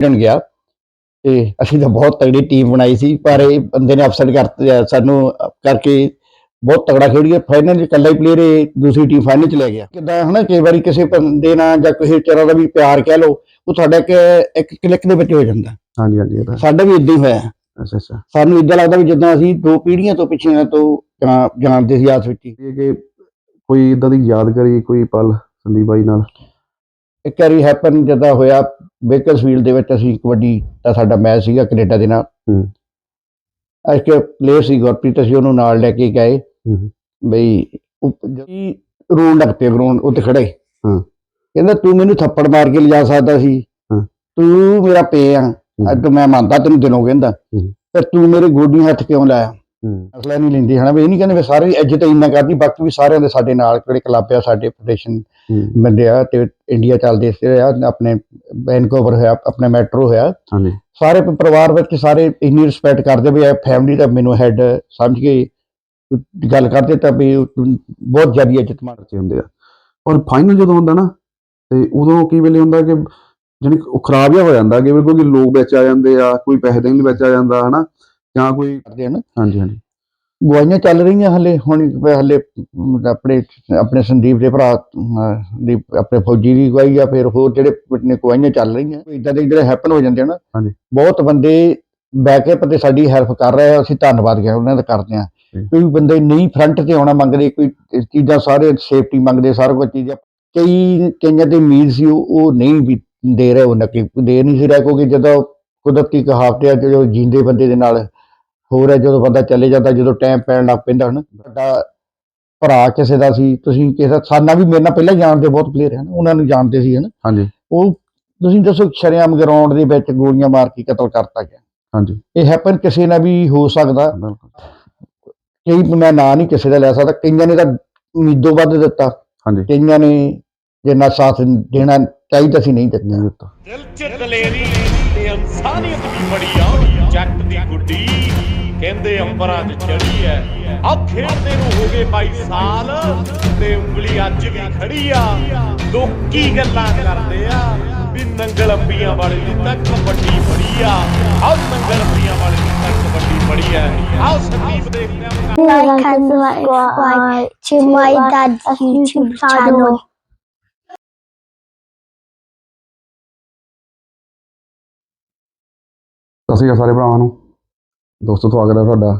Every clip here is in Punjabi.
ਖੇਡਣ ਗਿਆ ਤੇ ਅਸੀਂ ਤਾਂ ਬਹੁਤ ਤਗੜੀ ਟੀਮ ਬਣਾਈ ਸੀ ਪਰ ਇਹ ਬੰਦੇ ਨੇ ਅਪਸੈਟ ਕਰ ਸਾਨੂੰ ਕਰਕੇ ਬਹੁਤ ਤਗੜਾ ਖੇਡ ਗਿਆ। ਫਾਈਨਲ ਇਕੱਲਾ ਹੀ ਪਲੇਅਰ ਇਹ ਦੂਸਰੀ ਟੀਮ ਫਾਈਨਲ ਚ ਲੈ ਗਿਆ। ਕਿਦਾਂ ਹਨਾ ਕਈ ਵਾਰੀ ਕਿਸੇ ਬੰਦੇ ਨਾਲ ਜਾਂ ਕਿਸੇ ਤਰ੍ਹਾਂ ਦਾ ਵੀ ਪਿਆਰ ਕਹਿ ਲਓ ਉਹ ਤੁਹਾਡਾ ਇੱਕ ਇੱਕ ਕਲਿੱਕ ਦੇ ਵਿੱਚ ਹੋ ਜਾਂਦਾ। ਹਾਂਜੀ ਹਾਂਜੀ ਇਹ ਤਾਂ ਸਾਡਾ ਵੀ ਇਦਾਂ ਹੀ ਹੋਇਆ। ਅੱਛਾ ਅੱਛਾ। ਸਾਨੂੰ ਇਦਾਂ ਲੱਗਦਾ ਵੀ ਜਿੱਦਾਂ ਅਸੀਂ ਦੋ ਪੀੜ੍ਹੀਆਂ ਤੋਂ ਪਿੱਛੇ ਤੋਂ ਜਾਂ- ਜਾਣਦੇ ਸੀ ਆਸ ਵਿੱਚ ਹੀ। ਇਹ ਕਿ ਕੋਈ ਇਦਾਂ ਦੀ ਯਾਦਗਾਰੀ ਕੋਈ ਪਲ ਸੰਦੀਪ ਬਾਈ ਨਾਲ? ਇੱਕ ਵਾਰੀ ਹੈਪਨ ਜਦੋਂ ਹੋਇਆ ਬੇਕਰਸਫੀਲਡ ਦੇ ਵਿੱਚ ਅਸੀਂ ਕਬੱਡੀ ਦਾ ਸਾਡਾ ਮੈਚ ਸੀਗਾ ਕੈਨੇਡਾ ਦੇ ਨਾਲ ਹੂੰ। ਇੱਕ ਪਲੇਅਰ ਸੀ ਗੁਰਪ੍ਰੀਤ ਅਸੀਂ ਉਹਨੂੰ ਨਾਲ ਲੈ ਕੇ ਗਏ। ਬਈ ਜੀ ਰੋਣ ਲੱਗ ਪਿਆ ਗਰਾਊਂਡ ਉੱਤੇ ਖੜੇ ਹਾਂ। ਕਹਿੰਦਾ ਤੂੰ ਮੈਨੂੰ ਥੱਪੜ ਮਾਰ ਕੇ ਲਿਜਾ ਸਕਦਾ ਸੀ। ਤੂੰ ਮੇਰਾ ਪੇ ਆ ਅੱਜ ਮੈਂ ਮੰਨਦਾ ਤੈਨੂੰ ਦਿਨੋਂ ਕਹਿੰਦਾ। ਪਰ ਤੂੰ ਮੇਰੇ ਗੋਡੀ ਹੱਥ ਕਿਉਂ ਲਾਇਆ ਅਸਲਾ ਨਹੀਂ ਲੈਂਦੀ ਹਨਾ? ਵੀ ਇਹ ਨਹੀਂ ਕਹਿੰਦੇ ਵੀ ਸਾਰੇ ਇੱਜ਼ਤ ਇੰਨਾ ਕਰਦੀ ਬਾਕੀ ਵੀ ਸਾਰਿਆਂ ਦੇ ਸਾਡੇ ਨਾਲ ਜਿਹੜੇ ਕਲੱਬ ਆ ਸਾਡੇ ਫੈਡਰੇਸ਼ਨ ਹੂੰ। ਬੰਦੇ ਆ ਤੇ ਇੰਡੀਆ ਚੱਲਦੇ ਸੀ ਆ ਆਪਣੇ ਵੈਨਕੂਵਰ ਹੋਇਆ ਆਪਣੇ ਮੈਟਰੋ ਹੋਇਆ। ਹਾਂਜੀ। ਸਾਰੇ ਪਰਿਵਾਰ ਵਿੱਚ ਸਾਰੇ ਇੰਨੀ ਰਿਸਪੈਕਟ ਕਰਦੇ ਵੀ ਇਹ ਫੈਮਿਲੀ ਦਾ ਮੈਨੂੰ ਹੈਡ ਸਮਝ ਕੇ ਗੱਲ ਕਰਦੇ ਤਾਂ ਵੀ ਬਹੁਤ ਜ਼ਿਆਦਾ ਇੱਜ਼ਤ ਖਰਚੇ ਹੁੰਦੇ ਆ। ਔਰ ਫਾਈਨਲ ਜਦੋਂ ਹੁੰਦਾ ਨਾ ਤੇ ਉਦੋਂ ਕੀ ਵੇਲੇ ਹੁੰਦਾ ਕਿ ਕਿ ਉਹ ਖਰਾਬ ਜਿਹਾ ਹੋ ਜਾਂਦਾ ਕਿ ਕਿਉਂਕਿ ਲੋਕ ਵਿੱਚ ਆ ਜਾਂਦੇ ਆ ਕੋਈ ਪੈਸੇ ਦੇਣ ਲਈ ਵਿੱਚ ਆ ਜਾਂਦਾ ਹਨਾ? ਜਾਂ ਕੋਈ ਕਰਦੇ ਹਨ ਹਾਂਜੀ ਹਾਂਜੀ। ਗਵਾਈਆਂ ਚੱਲ ਰਹੀਆਂ ਹਲੇ ਹੁਣ ਹਲੇ ਆਪਣੇ ਆਪਣੇ ਸੰਦੀਪ ਦੇ ਭਰਾ ਦੀ ਆਪਣੇ ਫੌਜੀ ਦੀ ਗਵਾਈ ਆ ਫਿਰ ਹੋਰ ਜਿਹੜੇ ਆਪਣੇ ਗਵਾਈਆਂ ਚੱਲ ਰਹੀਆਂ। ਇਦਾਂ ਦੇ ਜਿਹੜੇ ਹੈਪਨ ਹੋ ਜਾਂਦੇ ਨਾ ਹਾਂਜੀ। ਬਹੁਤ ਬੰਦੇ ਬੈਕਅਪ ਤੇ ਸਾਡੀ ਹੈਲਪ ਕਰ ਰਹੇ ਆ ਅਸੀਂ ਧੰਨਵਾਦ ਕਰ ਉਹਨਾਂ ਦਾ ਕਰਦੇ ਆ। ਹੂੰ। ਕੋਈ ਬੰਦੇ ਨਹੀਂ ਫਰੰਟ ਤੇ ਆਉਣਾ ਮੰਗਦੇ ਕੋਈ ਚੀਜ਼ਾਂ ਸਾਰੇ ਸੇਫਟੀ ਮੰਗਦੇ ਸਾਰਾ ਕੁਝ ਚੀਜ਼ਾਂ ਕਈ ਕਈਆਂ ਤੇ ਉਮੀਦ ਸੀ ਉਹ ਨਹੀਂ ਵੀ ਦੇ ਰਹੇ ਉਹ ਨਕੀ ਦੇ ਨਹੀਂ ਸੀ ਰਿਹਾ ਕਿਉਂਕਿ ਜਦੋਂ ਕੁਦਰਤੀ ਕਹਾਵਤ ਆ ਜਦੋਂ ਜਿੰਦੇ ਬੰਦੇ ਦੇ ਨਾਲ ਹੋਰ ਹੈ ਜਦੋਂ ਬੰਦਾ ਚਲੇ ਜਾਂਦਾ ਜਦੋਂ ਟਾਈਮ ਪੈਣ ਲੱਗ ਪੈਂਦਾ ਹਨ। ਸਾਡਾ ਭਰਾ ਕਿਸੇ ਦਾ ਸੀ ਤੁਸੀਂ ਕਿਸੇ ਦਾ ਸਾਨਾ ਵੀ ਮੇਰੇ ਨਾਲ ਪਹਿਲਾਂ ਜਾਣਦੇ ਬਹੁਤ ਪਲੇਅਰ ਹਨ ਉਹਨਾਂ ਨੂੰ ਜਾਣਦੇ ਸੀ ਹਨ। ਹਾਂਜੀ। ਉਹ ਤੁਸੀਂ ਦੱਸੋ ਸ਼ਰੇਆਮ ਗਰਾਊਂਡ ਦੇ ਵਿੱਚ ਗੋਲੀਆਂ ਮਾਰ ਕੇ ਕਤਲ ਕਰਤਾ ਗਿਆ। ਹਾਂਜੀ। ਇਹ ਹੈਪਨ ਕਿਸੇ ਨਾਲ ਵੀ ਹੋ ਸਕਦਾ। ਬਿਲਕੁਲ। ਕਈ ਮੈਂ ਨਾਂ ਨਹੀਂ ਕਿਸੇ ਦਾ ਲੈ ਸਕਦਾ ਕਈਆਂ ਨੇ ਤਾਂ ਉਮੀਦੋਂ ਵੱਧ ਦਿੱਤਾ। ਹਾਂਜੀ। ਕਈਆਂ ਨੇ ਜਿੰਨਾ ਸਾਥ ਦੇਣਾ ਚਾਹੀਦਾ ਸੀ ਨਹੀਂ ਦਿੱਤਾ। ਨਹੀਂ ਦਿੱਤਾ। ਦਿਲ ਚ ਦਲੇਰੀ ਤੇ ਇਨਸਾਨੀਅਤ ਵੀ ਬੜੀ ਆ ਜੱਟ ਦੀ ਗੁੱਡੀ। ਕਹਿੰਦੇ ਅੰਬਰਾਂ 'ਚ ਚੜੀ ਐ। ਆ ਖੇਡਦੇ ਨੂੰ ਹੋ ਗਏ 22 ਸਾਲ ਤੇ ਉਂਗਲੀ ਅੱਜ ਵੀ ਖੜੀ ਆ। ਲੋਕੀ ਗੱਲਾਂ ਕਰਦੇ ਆ ਵੀ ਨੰਗਲ ਅੰਬੀਆਂ ਵਾਲੇ ਦੀ ਤਾਂ ਕਬੱਡੀ ਫੜੀ ਆ। ਆਹ ਨੰਗਲ ਅੰਬੀਆਂ ਵਾਲੇ ਦੀ ਤਾਂ ਕਬੱਡੀ ਫੜੀ ਐ। ਆਹ ਸੰਦੀਪ ਦੇਖਦੇ ਆ। like and subscribe to my dad's YouTube channel. ਸਤਿ ਸ਼੍ਰੀ ਅਕਾਲ ਸਾਰੇ ਭਰਾਵਾਂ ਨੂੰ। ਦੋਸਤੋ, ਸਵਾਗਤ ਹੈ ਤੁਹਾਡਾ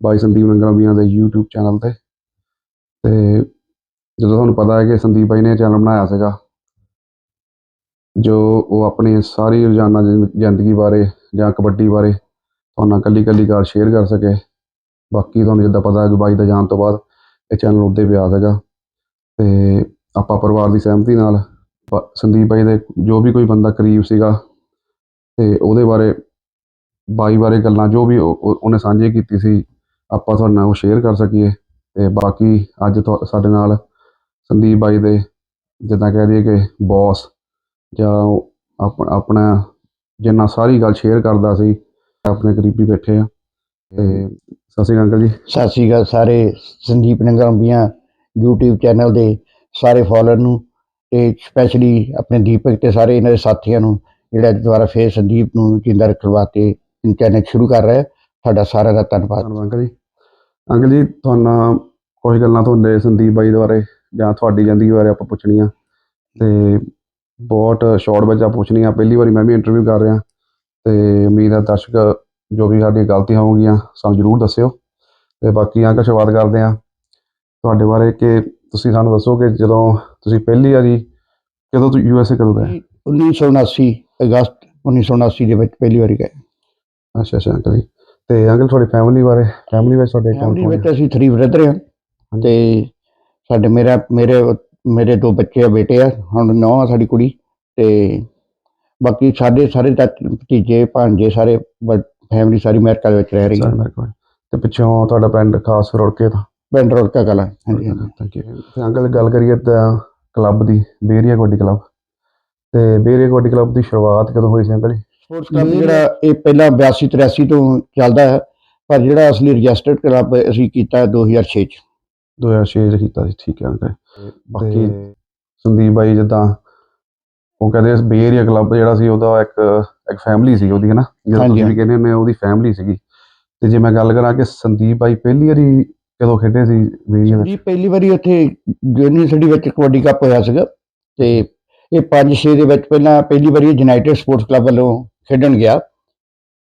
ਬਾਈ ਸੰਦੀਪ ਨੰਗਲ ਅੰਬੀਆਂ ਦੇ YouTube ਚੈਨਲ ਤੇ। ਤੇ ਜਦੋਂ ਤੁਹਾਨੂੰ ਪਤਾ ਹੈ ਕਿ ਸੰਦੀਪ ਬਾਈ ਨੇ ਚੈਨਲ ਬਣਾਇਆ ਸੀਗਾ, ਜੋ ਉਹ ਆਪਣੀ ਸਾਰੀ ਰੋਜ਼ਾਨਾ ਜ਼ਿੰ- ਜ਼ਿੰਦਗੀ ਬਾਰੇ ਜਾਂ ਕਬੱਡੀ ਬਾਰੇ ਤੁਹਾਨੂੰ ਕੱਲੀ ਕੱਲੀ ਗੱਲ ਸ਼ੇਅਰ ਕਰ ਸਕੇ। ਬਾਕੀ ਤੁਹਾਨੂੰ ਜਿੱਦਾਂ ਪਤਾ ਹੈ ਕਿ ਬਾਈ ਦਾ ਜਾਣ ਤੋਂ ਬਾਅਦ ਇਹ ਚੈਨਲ ਉੱਤੇ ਪਿਆ ਸੀਗਾ। ਤੇ ਆਪਾਂ ਪਰਿਵਾਰ ਦੀ ਸਹਿਮਤੀ ਨਾਲ ਸੰਦੀਪ ਬਾਈ ਦੇ ਜੋ ਵੀ ਕੋਈ ਬੰਦਾ ਕਰੀਬ ਸੀਗਾ, ਤੇ ਉਹਦੇ ਬਾਰੇ ਬਾਈ ਬਾਰੇ ਗੱਲਾਂ ਜੋ ਵੀ ਉਹਨੇ ਸਾਂਝੇ ਕੀਤੀ ਸੀ, ਆਪਾਂ ਤੁਹਾਡੇ ਨਾਲ ਉਹ ਸ਼ੇਅਰ ਕਰ ਸਕੀਏ। ਤੇ ਬਾਕੀ ਅੱਜ ਤੁਹਾ- ਸਾਡੇ ਨਾਲ ਸੰਦੀਪ ਬਾਈ ਦੇ ਜਿੱਦਾਂ ਕਹਿ ਦਈਏ ਕਿ ਬੌਸ ਜਾਂ ਆਪਣਾ ਜਿੰਨਾ ਸਾਰੀ ਗੱਲ ਸ਼ੇਅਰ ਕਰਦਾ ਸੀ, ਆਪਣੇ ਕਰੀਬੀ ਬੈਠੇ ਆ। ਤੇ ਸਤਿ ਸ਼੍ਰੀ ਅਕਾਲ ਅੰਕਲ ਜੀ। ਸਤਿ ਸ਼੍ਰੀ ਅਕਾਲ ਸਾਰੇ ਸੰਦੀਪ ਨੰਗਲ ਅੰਬੀਆਂ YouTube ਚੈਨਲ ਦੇ ਸਾਰੇ ਫਾਲੋਅਰ ਨੂੰ ਤੇ ਸਪੈਸ਼ਲੀ ਆਪਣੇ ਦੀਪਕ ਤੇ ਸਾਰੇ ਇਹਨਾਂ ਦੇ ਸਾਥੀਆਂ ਨੂੰ, ਜਿਹੜਾ ਦੁਬਾਰਾ ਫੇਰ ਸੰਦੀਪ ਨੂੰ ਜਿੰਦਾ ਰੱਖਣ ਵਾਸਤੇ ਚੈਨਲ ਸ਼ੁਰੂ ਕਰ ਰਿਹਾ ਤੁਹਾਡਾ ਸਾਰਿਆਂ ਦਾ ਧੰਨਵਾਦ। ਅੰਕਲ ਜੀ। ਅੰਕਲ ਜੀ ਤੁਹਾਨੂੰ ਕੁਝ ਗੱਲਾਂ ਤੁਹਾਡੇ ਸੰਦੀਪ ਬਾਈ ਦੇ ਬਾਰੇ ਜਾਂ ਤੁਹਾਡੀ ਜ਼ਿੰਦਗੀ ਬਾਰੇ ਆਪਾਂ ਪੁੱਛਣੀਆਂ ਤੇ ਬਹੁਤ ਸ਼ਾਰਟ ਵਿੱਚ ਆ। ਪੁੱਛਣੀਆਂ ਪਹਿਲੀ ਵਾਰੀ ਮੈਂ ਵੀ ਇੰਟਰਵਿਊ ਕਰ ਰਿਹਾ। ਤੇ ਉਮੀਦ ਹੈ ਦਰਸ਼ਕ ਜੋ ਵੀ ਸਾਡੀਆਂ ਗਲਤੀਆਂ ਹੋਣਗੀਆਂ ਸਾਨੂੰ ਜ਼ਰੂਰ ਦੱਸਿਓ। ਤੇ ਬਾਕੀ ਅੰਕਲ ਸ਼ੁਰੂਆਤ ਕਰਦੇ ਆ। ਤੁਹਾਡੇ ਬਾਰੇ ਕਿ ਤੁਸੀਂ ਸਾਨੂੰ ਦੱਸੋ ਕਿ ਜਦੋਂ ਤੁਸੀਂ ਪਹਿਲੀ ਵਾਰੀ ਕਦੋਂ ਤੁਸੀਂ ਯੂਐਸਏ ਕਦੋਂ ਗਏ 1979 ਅਗਸਤ 1979 ਦੇ ਵਿੱਚ ਪਹਿਲੀ ਵਾਰੀ ਗਏ। ਅੱਛਾ ਅੱਛਾ ਅੰਕਲ ਜੀ। ਤੇ ਅੰਕਲ ਤੁਹਾਡੀ ਫੈਮਿਲੀ ਬਾਰੇ ਫੈਮਿਲੀ ਵਿੱਚ ਤੁਹਾਡੇ ਕੌਣ ਫੈਮਿਲੀ ਕੌਣ ਵਿੱਚ ਅਸੀਂ ਥਰੀ ਬ੍ਰਦਰ ਹਾਂ ਤੇ ਸਾਡੇ ਮੇਰਾ ਮੇਰੇ ਮੇਰੇ ਦੋ ਬੱਚੇ ਆ ਬੇਟੇ ਆ ਹੁਣ ਨੌਂ ਆ ਸਾਡੀ ਕੁੜੀ ਤੇ ਬਾਕੀ ਸਾਡੇ ਸਾਰੇ ਚਾਚੇ ਭਤੀਜੇ ਭਾਂਜੇ ਸਾਰੇ ਫੈਮਿਲੀ ਸਾਰੀ ਅਮਰੀਕਾ ਦੇ ਵਿੱਚ ਰਹਿ ਰਹੀ ਹੈ। ਸਾਰੇ ਮੇਰੇ ਕੋਲ ਤੇ ਪਿੱਛੋਂ ਤੁਹਾਡਾ ਪਿੰਡ ਖਾਸ ਰੁੜਕੇ ਤੋਂ ਪਿੰਡ ਰੋੜਕਾ ਕਲਾ ਹਾਂਜੀ ਹਾਂਜੀ। ਥੈਂਕ ਯੂ ਤੇ ਅੰਕਲ ਗੱਲ ਕਰੀਏ ਤਾਂ ਕਲੱਬ ਦੀ ਬੇਰੀਆ ਕਬੱਡੀ ਕਲੱਬ ਤੇ ਬੇਰੀਆ ਕਬੱਡੀ ਕਲੱਬ ਦੀ ਸ਼ੁਰੂਆਤ ਕਦੋਂ ਹੋਈ ਸੀ ਅੰਕਲ ਜੀ? ਸਪੋਰਟਸ ਕਲੱਬ ਜਿਹੜਾ ਇਹ ਪਹਿਲਾਂ 82 83 ਤੋਂ ਚੱਲਦਾ ਹੈ ਪਰ ਜਿਹੜਾ ਅਸਲੀ ਰਜਿਸਟਰਡ ਕਲੱਬ ਅਸੀਂ ਕੀਤਾ 2006 ਚ। 2006 ਚ ਕੀਤਾ ਸੀ ਠੀਕ ਹੈ ਅੰਕਲ। ਬਾਕੀ ਸੰਦੀਪ ਬਾਈ ਜਿੱਦਾਂ ਉਹ ਕਹਿੰਦੇ ਬੇ ਏਰੀਆ ਕਲੱਬ ਜਿਹੜਾ ਸੀ ਉਹਦਾ ਇੱਕ ਇੱਕ ਫੈਮਿਲੀ ਸੀ ਉਹਦੀ ਹੈ ਨਾ ਜਦੋਂ ਤੁਸੀਂ ਵੀ ਕਹਿੰਦੇ ਨੇ ਉਹਦੀ ਫੈਮਿਲੀ ਸੀਗੀ। ਤੇ ਜੇ ਮੈਂ ਗੱਲ ਕਰਾਂ ਕਿ ਸੰਦੀਪ ਭਾਈ ਪਹਿਲੀ ਵਾਰੀ ਕਦੋਂ ਖੇਡੇ ਸੀ ਬੇ ਏਰੀਆ ਵਿੱਚ? ਜੀ ਪਹਿਲੀ ਵਾਰੀ ਉੱਥੇ ਯੂਨੀਵਰਸਿਟੀ ਵਿੱਚ ਕਬੱਡੀ ਕੱਪ ਹੋਇਆ ਸੀਗਾ। ਤੇ ਇਹ 5-6 ਦੇ ਵਿੱਚ ਪਹਿਲਾਂ ਪਹਿਲੀ ਵਾਰੀ ਯੂਨਾਈਟਿਡ ਸਪੋਰਟਸ ਕਲੱਬ ਵੱਲੋਂ ਖੇਡਣ ਗਿਆ